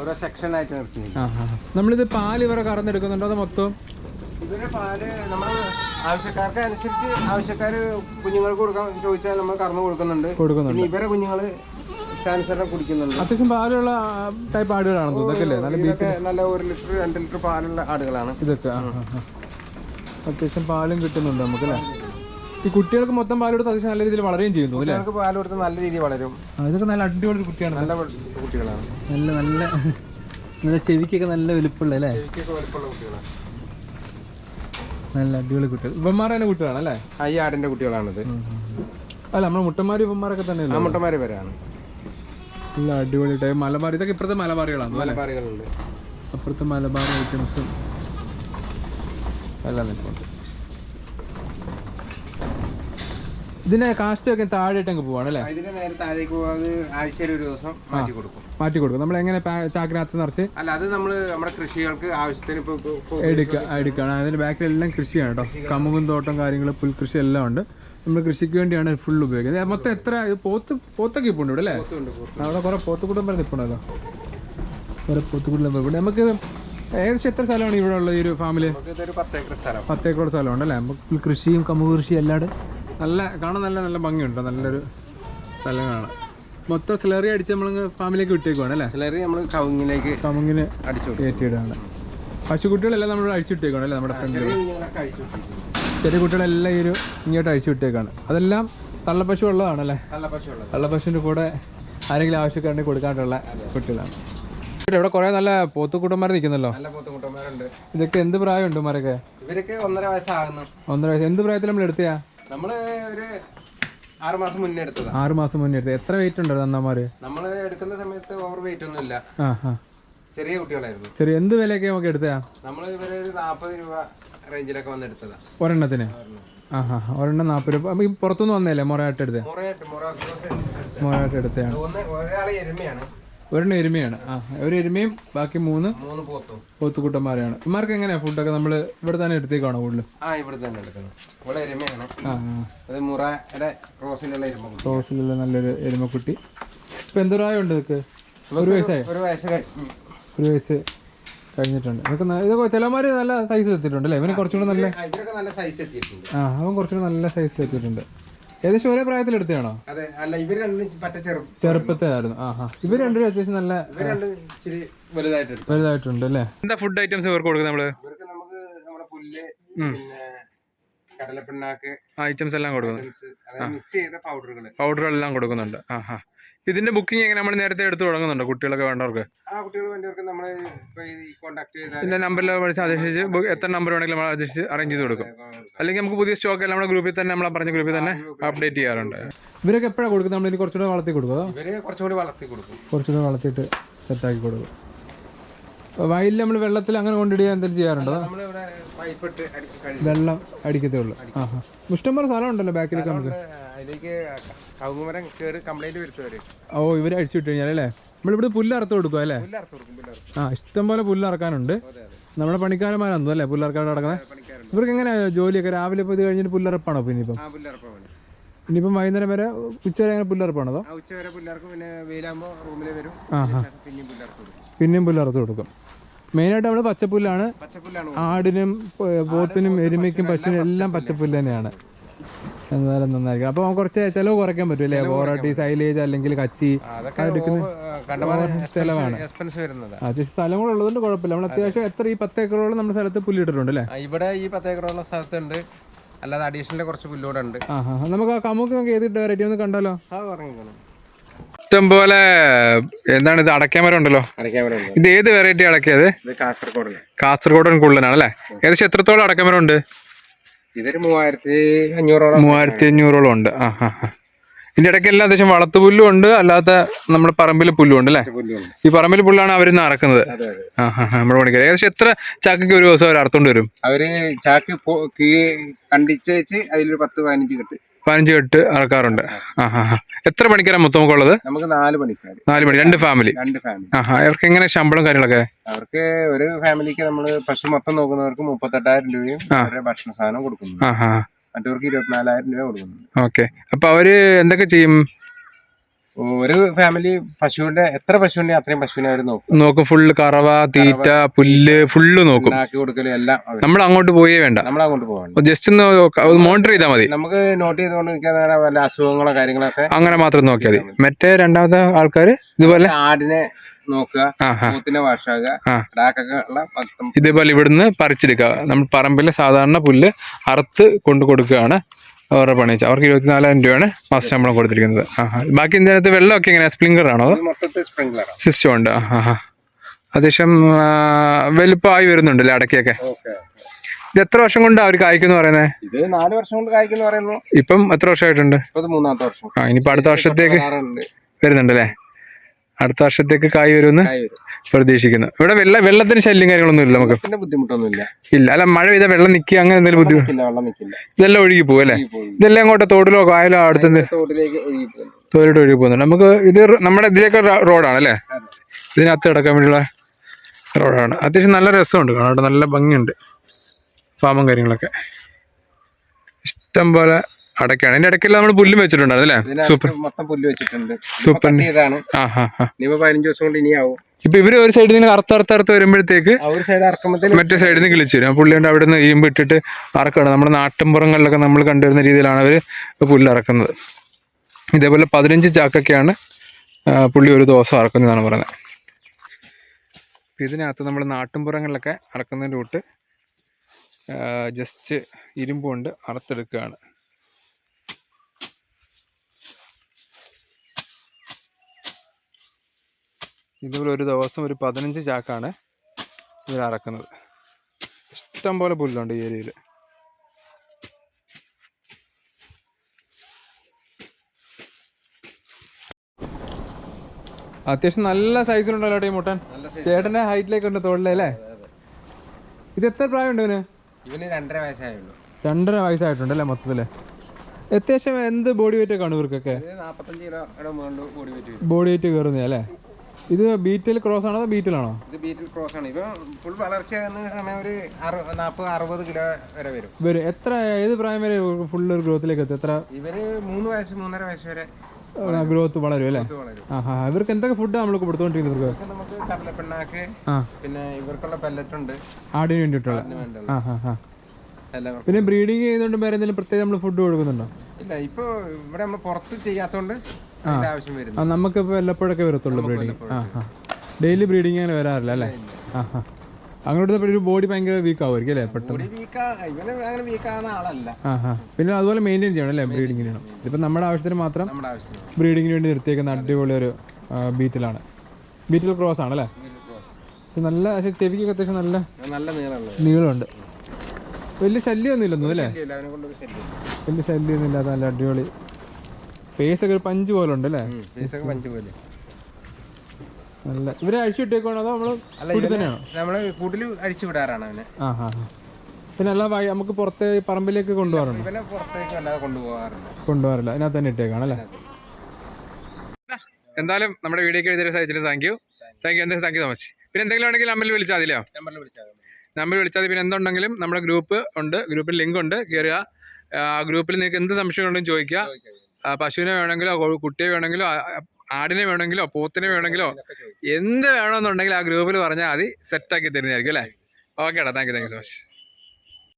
ഓരോ സെക്ഷൻ ആയിട്ട് നിർത്തി ആ ആ നമ്മളിത് പാൽ ഇവരെ കറന്നെടുക്കുന്നുണ്ടോ അത് മൊത്തം? ഇവരെ പാൽ നമ്മൾ ആവശ്യക്കാർക്ക് അനുസരിച്ച് ആവശ്യക്കാർ കുഞ്ഞുങ്ങൾക്ക് കൊടുക്കാൻ ചോദിച്ചാൽ നമ്മൾ കറന്നു കൊടുക്കുന്നുണ്ട്. കൊടുക്കുന്നുണ്ട്. ഇവരെ കുഞ്ഞുങ്ങൾ അത്യാവശ്യം പാലുള്ള ടൈപ്പ് നല്ല ഇതൊക്കെ നല്ല ഒരു ലിറ്റർ രണ്ട് ലിറ്റർ പാലുള്ള ആടുകളാണ്. ഇതൊക്കെ. അത്യാവശ്യം പാലും കിട്ടുന്നുണ്ട് നമുക്ക് അല്ലേ? ഈ കുട്ടികൾക്ക് മൊത്തം പാൽ കൊടുത്ത് അത്യാവശ്യം നല്ല രീതിയിൽ വളരുകയും ചെയ്യുന്നു അല്ലേ? കുട്ടികൾക്ക് പാൽ കൊടുത്ത് നല്ല രീതിയിൽ വളരും. അതൊക്കെ ഇതൊക്കെ നല്ല അടിപൊളി കുട്ടിയാണ്. നല്ല കുട്ടികളാണ്. നല്ല നല്ല നല്ല ചെവിക്കൊക്കെ നല്ല വലുപ്പമുള്ള അല്ലേ? വലുപ്പമുള്ള കുട്ടികളാണ്. നല്ല അടിപൊളി കുട്ടികൾ. ഇവന്മാരെ തന്നെ കുട്ടികളാണ് അല്ലേ? ആ ഈ ആടിന്റെ കുട്ടികളാണിത്. അല്ല നമ്മുടെ മുട്ടന്മാരും ഇവന്മാരൊക്കെ തന്നെ മുട്ടന്മാര് വരാണ് നല്ല അടിപൊളി ടൈം മലബാർ ഇതൊക്കെ ഇപ്പുറത്തെ മലബാറികളാണ് അല്ലേ? മലബാറികളുണ്ട്. അപ്പുറത്തെ മലബാർ ഐറ്റംസും. എല്ലാം നിൽപ്പുണ്ട്. ഇതിന്റെ കാസ്റ്റ് ഒക്കെ താഴെയിട്ട് അങ്ങ് പോവാണ് അല്ലേ? ഇതിന്റെ നേരെ താഴേക്ക് പോകാതെ ആഴ്ചയിൽ ഒരു ദിവസം മാറ്റി കൊടുക്കും. മാറ്റി കൊടുക്കും. നമ്മൾ എങ്ങനെ ചാക്കിനകത്ത് നിറച്ച് അല്ല അത് നമ്മൾ നമ്മുടെ കൃഷികൾക്ക് ആവശ്യത്തിന് ഇപ്പൊ ഇപ്പൊ- ഇപ്പൊ എടുക്കുക എടുക്കുകയാണ്. അതിന്റെ ബാക്കിലെല്ലാം കൃഷിയാണ് കേട്ടോ. കമുകും തോട്ടം കാര്യങ്ങൾ പുൽകൃഷി എല്ലാം ഉണ്ട്. നമ്മൾ കൃഷിക്ക് വേണ്ടിയാണ് ഫുൾ ഉപയോഗിക്കുന്നത്. മൊത്തം എത്ര പോത്ത് പോത്തൊക്കെ ഇപ്പോൾ ഉണ്ട് ഇവിടെ അല്ലേ? ഇപ്പൊ. അവിടെ കുറെ പോത്ത് വരെ നിൽപ്പണല്ലോ കുറെ പോത്തുകുട്ടം ഇവിടെ നമുക്ക് ഏകദേശം എത്ര സ്ഥലമാണ് ഇവിടെ ഉള്ള ഈ ഒരു ഫാമിലി പത്തേക്കർ സ്ഥലം. പത്തേക്കർ സ്ഥലം ഉണ്ടല്ലേ നമുക്ക് കൃഷിയും കമ്മു കൃഷിയും എല്ലാവരും നല്ല കാണാൻ നല്ല നല്ല ഭംഗിയുണ്ട്. നല്ലൊരു സ്ഥലം കാണാം മൊത്തം സ്ലറി അടിച്ച് നമ്മൾ ഫാമിലേക്ക് വിട്ടേക്കുവാണ് അല്ലേ? ചിലര് നമ്മൾ കവുങ്ങിലേക്ക് കവുങ്ങിന് അടിച്ചു കയറ്റിയിടുകയാണ്. പശുക്കുട്ടികളെല്ലാം നമ്മൾ അഴിച്ചിട്ടേക്കാണ് അല്ലേ നമ്മുടെ ഫ്രണ്ട് ചെറിയ കുട്ടികളെല്ലാം ഈ ഒരു ഇങ്ങോട്ട് അഴിച്ചു വിട്ടേക്കാണ്. അതെല്ലാം തള്ളപ്പശു ഉള്ളതാണല്ലേ തള്ളപ്പശുവിന്റെ കൂടെ ആരെങ്കിലും ആവശ്യക്കാരുണ്ടെങ്കിൽ കൊടുക്കാനുള്ള കുട്ടികളാണ്. ഇവിടെ കുറെ നല്ല പോത്തുകുട്ടന്മാർ നിൽക്കുന്നല്ലോ? ഇതൊക്കെ എന്ത് പ്രായമുണ്ട് മരൊക്കെ ഇവരൊക്കെ ഒന്നര വയസ്സാകുന്നു. ഒന്നര വയസ്സ്. എന്ത് പ്രായത്തിൽ നമ്മൾ എടുത്തയാ? നമ്മൾ ഒരു ആറുമാസം മുന്നേ എടുത്തതാ. ആറ് മാസം മുന്നേ എടുത്തത്. എത്ര വെയിറ്റ് ഉണ്ട് അന്നമാര് നമ്മൾ എടുക്കുന്ന സമയത്ത് ഓവർ വെയിറ്റ് ഒന്നും ഇല്ല ആ ആ. ചെറിയ കുട്ടികളായിരുന്നു. ചെറിയ എന്ത് വിലയൊക്കെ നമുക്ക് എടുത്താ നമ്മൾ ഇവരെ ഒരു നാപ്പത് രൂപ റേഞ്ചിലൊക്കെ വന്ന് എടുത്തതാ. ഒരെണ്ണത്തിന്? ആ ഹാ ഒരെണ്ണം നാൽപ്പത് രൂപ. അപ്പം ഈ പുറത്തുനിന്ന് വന്നതല്ലേ? മൊറയാട്ട് എടുത്ത് മുറയായിട്ട് മുറ മൊറയാട്ട് എടുത്തതാണ്. ഒരാളെ എരുമയാണ്. ഒരെണ്ണം എരുമയാണ്. ആ ഒരു എരുമയും ബാക്കി മൂന്ന് മൂന്ന് പോത്തും. പോത്തുകുട്ടന്മാരെയാണ്. ഇമാർക്ക് എങ്ങനെയാ ഫുഡൊക്കെ നമ്മൾ ഇവിടെ തന്നെ എടുത്തേക്കാണോ കൂടുതൽ ആ ഇവിടെ തന്നെ എടുക്കണം. ഇവിടെ എരുമയാണ്. ആ ആ. അത് മുറയുടെ ക്രോസിലുള്ള എരുമ റോസിലുള്ള നല്ലൊരു എരുമക്കുട്ടി. ഇപ്പൊ എന്ത് പ്രായമുണ്ട് ഇതൊക്കെ? ഒരു വയസ്സായി? ഒരു വയസ്സ് ഒരു വയസ്സ് കഴിഞ്ഞിട്ടുണ്ട്. ഇതൊക്കെ ഇതൊക്കെ ചിലമാർ നല്ല സൈസ് എത്തിയിട്ടുണ്ട് അല്ലേ? ഇവന് കുറച്ചുകൂടെ നല്ല നല്ല സൈസ് എത്തിയിട്ടുണ്ട്. ആ അവൻ കുറച്ചുകൂടെ നല്ല സൈസിൽ എത്തിയിട്ടുണ്ട്. ഏകദേശം ഒരേ പ്രായത്തിൽ എടുത്തതാണോ അതെ അല്ല ഇവർ രണ്ടും പറ്റ ചെറു ചെറുപ്പത്തിലായിരുന്നു. ആഹാ. ഇവർ രണ്ടുപേരും അത്യാവശ്യം നല്ല ഇവർ രണ്ടും ഇച്ചിരി വലുതായിട്ടുണ്ട് അല്ലേ എന്താ ഫുഡ് ഐറ്റംസ് ഇവർക്ക് കൊടുക്കുന്നത് നമ്മൾ? ഇവർക്ക് നമുക്ക് നമ്മുടെ പുല്ല് പിന്നെ കടലപ്പിണ്ണാക്ക് ഐറ്റംസ് എല്ലാം കൊടുക്കുന്നു. മിക്സ് ചെയ്ത പൗഡറുകൾ എല്ലാം കൊടുക്കുന്നുണ്ട്. ആ ഹാ ഇതിന്റെ ബുക്കിംഗ് എങ്ങനെ? നമ്മൾ നേരത്തെ എടുത്തു തുടങ്ങുന്നുണ്ടോ കുട്ടികളൊക്കെ വേണ്ടവർക്ക്? ഇതിന്റെ നമ്പറിൽ വിളിച്ച് അപേക്ഷിച്ച് എത്ര നമ്പർ വേണമെങ്കിലും നമ്മൾ അപേക്ഷിച്ച് അറേഞ്ച് ചെയ്ത് കൊടുക്കും. അല്ലെങ്കിൽ നമുക്ക് പുതിയ സ്റ്റോക്ക് എല്ലാം നമ്മുടെ ഗ്രൂപ്പിൽ തന്നെ നമ്മൾ പറഞ്ഞ ഗ്രൂപ്പിൽ തന്നെ അപ്ഡേറ്റ് ചെയ്യാറുണ്ട്. ഇവരൊക്കെ എപ്പോഴാണ് കൊടുക്കുന്നത്? നമ്മൾ ഇനി കുറച്ചുകൂടെ വളർത്തി കൊടുക്കുക കുറച്ചുകൂടി വളർത്തി കൊടുക്കും. കുറച്ചുകൂടെ വളർത്തിയിട്ട് സെറ്റാക്കി കൊടുക്കും. വയലിൽ നമ്മൾ വെള്ളത്തിൽ അങ്ങനെ കൊണ്ടിടുക എന്തെങ്കിലും ചെയ്യാറുണ്ടോ? വെള്ളം അടിക്കത്തേ ഉള്ളൂ. ആ ഇഷ്ടംപോലെ സ്ഥലം ഉണ്ടല്ലോ ബാക്കിലൊക്കെ നമുക്ക്. കവുങ്ങുമരം കയറി കംപ്ലൈന്റ് വരുത്തവര്. ഓ ഇവർ അടിച്ചു വിട്ട് കഴിഞ്ഞാൽ അല്ലേ? നമ്മളിവിടെ പുല്ല് അറുത്ത് കൊടുക്കും അല്ലേ? പുല്ലറുത്ത് കൊടുക്കും പുല്ലറുത്ത് ആ ഇഷ്ടംപോലെ പുല്ല് ഇറക്കാനുണ്ട് അതെ അതെ. നമ്മുടെ പണിക്കാരന്മാരാണെന്നോ അല്ലേ പുല്ലറക്കാട് നടക്കുന്നത് ഇവർക്ക് എങ്ങനെയാണ് ജോലിയൊക്കെ? രാവിലെ ഇപ്പോൾ ഇത് കഴിഞ്ഞിട്ട് പുല്ലറപ്പാണോ പിന്നെ ഇപ്പം ഇനിയിപ്പം? വൈകുന്നേരം വരെ ഉച്ച വരെ അങ്ങനെ പുല്ലറപ്പാണോ അതോ? ഉച്ച വരെ പിന്നെ വെയിലാകുമ്പോൾ റൂമിൽ വരും. പിന്നെയും പുല്ലറത്ത് കൊടുക്കും. പുല്ലറുത്ത് മെയിനായിട്ട് നമ്മൾ പച്ചപ്പുല്ലാണ്. ആടിനും പോത്തിനും എരുമയ്ക്കും പശുവിനും എല്ലാം പച്ചപ്പുല്ല് തന്നെയാണ്. എന്നാലും നന്നായിരിക്കും. അപ്പോൾ കുറച്ച് ചെലവ് കുറയ്ക്കാൻ പറ്റും അല്ലേ? ബോറാട്ടി സൈലേജ് അല്ലെങ്കിൽ കച്ചി വരുന്നത്. അത്യാവശ്യം സ്ഥലം കൂടെ ഉള്ളതുകൊണ്ട് കുഴപ്പമില്ല. നമ്മൾ അത്യാവശ്യം എത്ര ഈ പത്ത് ഏക്കറോളം നമ്മുടെ സ്ഥലത്ത് പുല്ലിട്ടിട്ടുണ്ട് അല്ലേ? ഇവിടെ ഈ പത്ത് ഏക്കറോളം സ്ഥലത്തുണ്ട്. അല്ലാതെ അഡീഷണൽ കുറച്ച് പുല്ലൂടെ ഉണ്ട്. നമുക്ക് ആ കമുക്ക് നമുക്ക് ഏതിട്ട് വെറൈറ്റി ഒന്ന് കണ്ടാലോ? ഇഷ്ടംപോലെ പറഞ്ഞോളൂ ഇഷ്ടം പോലെ എന്താണ് ഇത് അടക്കാമരം ഉണ്ടല്ലോ? ഇത് ഏത് വെറൈറ്റി അടക്കിയത് കാസർഗോഡ് കാസർഗോഡ് കാസർഗോഡൻ കുള്ളനാണ് അല്ലേ? ഏകദേശം എത്രത്തോളം അടക്കാമരം ഉണ്ട്? ഇതൊരു മൂവായിരത്തി അഞ്ഞൂറോളം മൂവായിരത്തി അഞ്ഞൂറോളം ഉണ്ട്. ആ ഹാ ഹാ ഇതിന്റെ ഇടയ്ക്ക് എല്ലാം അത്യാവശ്യം വളർത്തുപുല്ലും ഉണ്ട്. അല്ലാത്ത നമ്മുടെ പറമ്പിൽ പുല്ലും ഉണ്ട് അല്ലേ? ഈ പറമ്പിൽ പുല്ലാണ് അവർ അറക്കുന്നത്. നമ്മുടെ പണിക്കാർ ഏകദേശം എത്ര ചാക്കയ്ക്ക് ഒരു ദിവസം അവർ അറുത്തോണ്ട് വരും? അവർ ചാക്ക് പൊ- കീ- കണ്ടിച്ച് വെച്ച് അതിലൊരു പത്ത് പതിനഞ്ച് കെട്ട്. പതിനഞ്ച് കെട്ട് അറക്കാറുണ്ട്. ആ ഹാ ഹാ എത്ര പണിക്കാരാണ് മൊത്തം നമുക്ക് ഉള്ളത് നമുക്ക് നാല് പണിക്കാർ നാല് മണി രണ്ട് ഫാമിലി രണ്ട് ഫാമിലി ആ അവർക്ക് എങ്ങനെ ശമ്പളം കാര്യങ്ങളൊക്കെ? അവർക്ക് ഒരു ഫാമിലിക്ക് നമ്മൾ പശു മൊത്തം നോക്കുന്നവർക്ക് മുപ്പത്തെട്ടായിരം രൂപയും അവരുടെ ഭക്ഷണ സാധനം കൊടുക്കുന്നു മറ്റവർക്ക് ഇരുപത്തിനാലായിരം രൂപ കൊടുക്കുന്നു ഓക്കെ. അപ്പൊ അവർ എന്തൊക്കെ ചെയ്യും? ഒരു ഫാമിലി പശുവിന്റെ എത്ര പശുവിന്റെ അത്രയും പശുവിനെ അവർ നോക്കും. നോക്കും. ഫുള്ള് കറവ തീറ്റ പുല്ല് ഫുള്ള് നോക്കും. കൊടുക്കലും എല്ലാം നമ്മൾ അങ്ങോട്ട് പോയേ വേണ്ട. നമ്മൾ അങ്ങോട്ട് ജസ്റ്റ് ഒന്ന് മോണിറ്റർ ചെയ്താൽ മതി. നമുക്ക് നോട്ട് ചെയ്തുകൊണ്ട് വല്ല അസുഖങ്ങളോ കാര്യങ്ങളൊക്കെ അങ്ങനെ മാത്രം നോക്കിയാൽ മതി. മറ്റേ രണ്ടാമത്തെ ആൾക്കാർ ഇതുപോലെ ആടിനെ നോക്കുക ആ ആ. ഡാക്കൊക്കെ ഉള്ള ഇതേപോലെ ഇവിടുന്ന് പറിച്ചെടുക്കുക. നമ്മൾ പറമ്പിലെ സാധാരണ പുല്ല് അറുത്ത് കൊണ്ടു കൊടുക്കുകയാണ്. അവരുടെ പണി വെച്ചാൽ അവർക്ക് ഇരുപത്തിനാലായിരം രൂപയാണ് മാസ ശമ്പളം കൊടുത്തിരിക്കുന്നത്. ആ ബാക്കി ഇതിനകത്ത് വെള്ളമൊക്കെ എങ്ങനെയാണ് സ്പ്രിംഗ്ലർ ആണോ സിസ്റ്റം ഉണ്ട്. ആ ഹാ ഹാ അത്യാവശ്യം വലുപ്പമായി വരുന്നുണ്ടല്ലേ അടയ്ക്കൊക്കെ ഇത് എത്ര വർഷം കൊണ്ട് അവർ കായ്ക്കുന്നു പറയുന്നത് ഇത് നാല് വർഷം കൊണ്ട് കായ്ക്കുന്ന പറയുന്നു. ഇപ്പം എത്ര വർഷമായിട്ടുണ്ട്? മൂന്നാമത്തെ വർഷം. ആ ഇനിയിപ്പോ അടുത്ത വർഷത്തേക്ക് വരുന്നുണ്ടല്ലേ അടുത്ത വർഷത്തേക്ക് കായ് വരുമെന്ന്. പ്രതീക്ഷിക്കുന്നു. ഇവിടെ വെള്ള വെള്ളത്തിന് ശല്യം കാര്യങ്ങളൊന്നും ഇല്ല നമുക്ക്. പിന്നെ ബുദ്ധിമുട്ടൊന്നുമില്ല. ഇല്ല അല്ല മഴ പെയ്താൽ വെള്ളം നിൽക്കുക അങ്ങനെ എന്തെങ്കിലും ബുദ്ധിമുട്ട് വെള്ളം നിൽക്കില്ല ഇതെല്ലാം ഒഴുകി പോകും അല്ലേ? ഇതെല്ലാം അങ്ങോട്ട് തോടിലോ കായലോ അടുത്ത് തോട്ടിലേക്ക് ഒഴുകി ഒഴുകി പോകുന്നുണ്ട്. നമുക്ക് ഇത് നമ്മുടെ ഇതിലേക്ക് റോഡാണ് അല്ലേ? ഇതിനകത്ത് കിടക്കാൻ വേണ്ടിയുള്ള റോഡാണ്. അത്യാവശ്യം നല്ല രസമുണ്ട് കാണാൻ നല്ല ഭംഗിയുണ്ട് ഫാമും കാര്യങ്ങളൊക്കെ. ഇഷ്ടം പോലെ അടയ്ക്കാണ്. അതിന്റെ ഇടയ്ക്ക് നമ്മൾ പുല്ലും വെച്ചിട്ടുണ്ടായിരുന്നു അല്ലേ? സൂപ്പർ. മൊത്തം പുല്ല് വെച്ചിട്ടുണ്ട്. സൂപ്പർ. ആ ഹാ ഹാ പതിനഞ്ച് ദിവസം കൊണ്ട് ഇനിയാവും. ഇപ്പൊ ഇവർ ഒരു സൈഡിൽ നിന്ന് അറുത്ത് അറുത്ത് ആ വരുമ്പോഴത്തേക്ക് മറ്റേ സൈഡിൽ നിന്ന് കിളിച്ചു വരും. ആ കൊണ്ട് അവിടെ നിന്ന് ഇരുമ്പ് ഇട്ടിട്ട് അറക്കണം. നമ്മുടെ നാട്ടിൻപുറങ്ങളിലൊക്കെ നമ്മൾ കണ്ടുവരുന്ന രീതിയിലാണ് അവർ പുല്ലറക്കുന്നത് ഇതേപോലെ പതിനഞ്ച് ചാക്കൊക്കെയാണ് പുള്ളി ഒരു ദിവസം അറക്കുന്നതാണ് പറയുന്നത്. ഇതിനകത്ത് നമ്മൾ നാട്ടിൻപുറങ്ങളിലൊക്കെ അറക്കുന്നതിന്റെ കൂട്ട് ജസ്റ്റ് ഇരുമ്പ് കൊണ്ട് അറുത്തെടുക്കുകയാണ്. ഇതുപോലെ ഒരു ദിവസം ഒരു പതിനഞ്ച് ചാക്കാണ് ഇവർ അറക്കുന്നത്. ഇഷ്ടം പോലെ പുല്ലുണ്ട് ഈ ഏരിയയിൽ അത്യാവശ്യം നല്ല സൈസിലുണ്ടല്ലോ ഈ മുട്ടൻ? ചേട്ടന്റെ ഹൈറ്റിലേക്ക് ഉണ്ട് തോളിലല്ലേ ഇത് എത്ര പ്രായമുണ്ട് ഇവന്? ഇവന് രണ്ടര വയസ്സായുള്ളൂ. രണ്ടര വയസ്സായിട്ടുണ്ട് അല്ലേ മൊത്തത്തിൽ? അത്യാവശ്യം എന്ത് ബോഡി വെയിറ്റ് ഒക്കെ ആണ് ഇവർക്കൊക്കെ ബോഡി വെയിറ്റ് കയറുന്നേ അല്ലേ? ഇത് ബീറ്റിൽ ക്രോസ് ആണോ അതോ ബീറ്റിലാണോ? ഇത് ബീറ്റിൽ ക്രോസ് ആണ്. ഇപ്പൊ ഫുൾ വളർച്ച ആകുന്ന സമയം ഒരു നാൽപ്പത് അറുപത് കിലോ വരെ വരും. വരും. എത്ര ഏത് പ്രായം വരെ ഫുൾ ഒരു ഗ്രോത്തിലേക്ക് എത്തും? എത്ര? ഇവർ മൂന്ന് വയസ്സ് മൂന്നര വയസ്സ് വരെ ഗ്രോത്ത് വളരും അല്ലേ? ഇത് വളരും. ആ ഹാ ഇവർക്ക് എന്തൊക്കെ ഫുഡാണ് നമ്മൾ കൊടുത്തോണ്ടിരിക്കുന്നത് ഇവർക്ക്? ഇപ്പൊ നമുക്ക് കടലപ്പിണ്ണാക്ക് ആ. പിന്നെ ഇവർക്കുള്ള പെല്ലറ്റ് ഉണ്ട്. ആടിന് വേണ്ടിയിട്ടുള്ള. അതിന് വേണ്ടത് ആ ഹാ ഹാ എല്ലാം പിന്നെ ബ്രീഡിങ് ചെയ്തോണ്ട് വേറെ എന്തെങ്കിലും പ്രത്യേകം നമ്മൾ ഫുഡ് കൊടുക്കുന്നുണ്ടോ? ഇല്ല ഇപ്പൊ ഇവിടെ നമ്മൾ പുറത്ത് ചെയ്യാത്തോണ്ട് ആ. നമുക്കിപ്പോൾ വല്ലപ്പോഴൊക്കെ വരത്തുള്ളൂ ബ്രീഡിങ്. ആ ആ ഡെയിലി ബ്രീഡിങ് അങ്ങനെ വരാറില്ല അല്ലേ? ആ ആ അങ്ങോട്ട് ഒരു ബോഡി ഭയങ്കര വീക്ക് ആവുമായിരിക്കും അല്ലേ പെട്ടെന്ന്? പിന്നെ അതുപോലെ മെയിന്റെയിൻ ചെയ്യണം അല്ലേ ബ്രീഡിങ്ങിന്? ചെയ്യണം ഇതിപ്പോൾ നമ്മുടെ ആവശ്യത്തിന് മാത്രം ബ്രീഡിങ്ങിന് വേണ്ടി നിർത്തിയേക്കുന്ന അടിപൊളി ഒരു ബീറ്റിലാണ് ബീറ്റിൽ ക്രോസ് ആണ് അല്ലേ നല്ല ചെവിക്കൊക്കെ അത്യാവശ്യം നല്ല നല്ല നീളമുണ്ട്. വലിയ ശല്യമൊന്നും ഇല്ലെന്നു അല്ലേ വലിയ ശല്യമൊന്നും നല്ല അടിപൊളി ഫേസ് ഒക്കെ ഒരു പഞ്ച് പോലെ ഉണ്ട് അല്ലേ പീസൊക്കെ പഞ്ച് പോലെ. നല്ല ഇവരെ അഴിച്ചു വിട്ടേക്കാണോ അതോ നമ്മൾ തന്നെയാണോ? നമ്മൾ കൂട്ടിൽ അഴിച്ചു വിടാറാണ് അവനെ. ആ ഹാ ഹാ പിന്നെ അല്ല നമുക്ക് പുറത്തെ പറമ്പിലേക്ക് കൊണ്ടുപോകാറുണ്ട്? ഇവനെ പുറത്തേക്ക് അല്ലാതെ കൊണ്ടുപോകാറുണ്ട് കൊണ്ടുപോകാറില്ല അതിനകത്ത് തന്നെ ഇട്ടേക്കാണ് അല്ലേ? എന്തായാലും നമ്മുടെ വീഡിയോക്ക് എഴുതിയ സഹിച്ചിട്ട് താങ്ക് യു താങ്ക് യു എന്തെങ്കിലും താങ്ക് യു സോ മച്ച് പിന്നെ എന്തെങ്കിലും ഉണ്ടെങ്കിൽ നമ്പറിൽ വിളിച്ചാൽ മതിയോ നമ്പറിൽ വിളിച്ചാൽ മതി. നമ്പർ വിളിച്ചാൽ പിന്നെ എന്തുണ്ടെങ്കിലും നമ്മുടെ ഗ്രൂപ്പ് ഉണ്ട് ഗ്രൂപ്പിൽ ലിങ്ക് ഉണ്ട് കയറുക ആ ഗ്രൂപ്പിൽ നിങ്ങൾക്ക് എന്ത് സംശയം ഉണ്ടെങ്കിലും ചോദിക്കുക പശുവിനെ വേണമെങ്കിലോ കുട്ടിയെ വേണമെങ്കിലോ ആടിനെ വേണമെങ്കിലോ പോത്തിനെ വേണമെങ്കിലോ എന്ത് വേണമെന്നുണ്ടെങ്കിൽ ആ ഗ്രൂപ്പിൽ പറഞ്ഞാൽ മതി സെറ്റാക്കി തരുന്നതായിരിക്കും അല്ലേ? ഓക്കെ ഏട്ടാ thank you thank you so much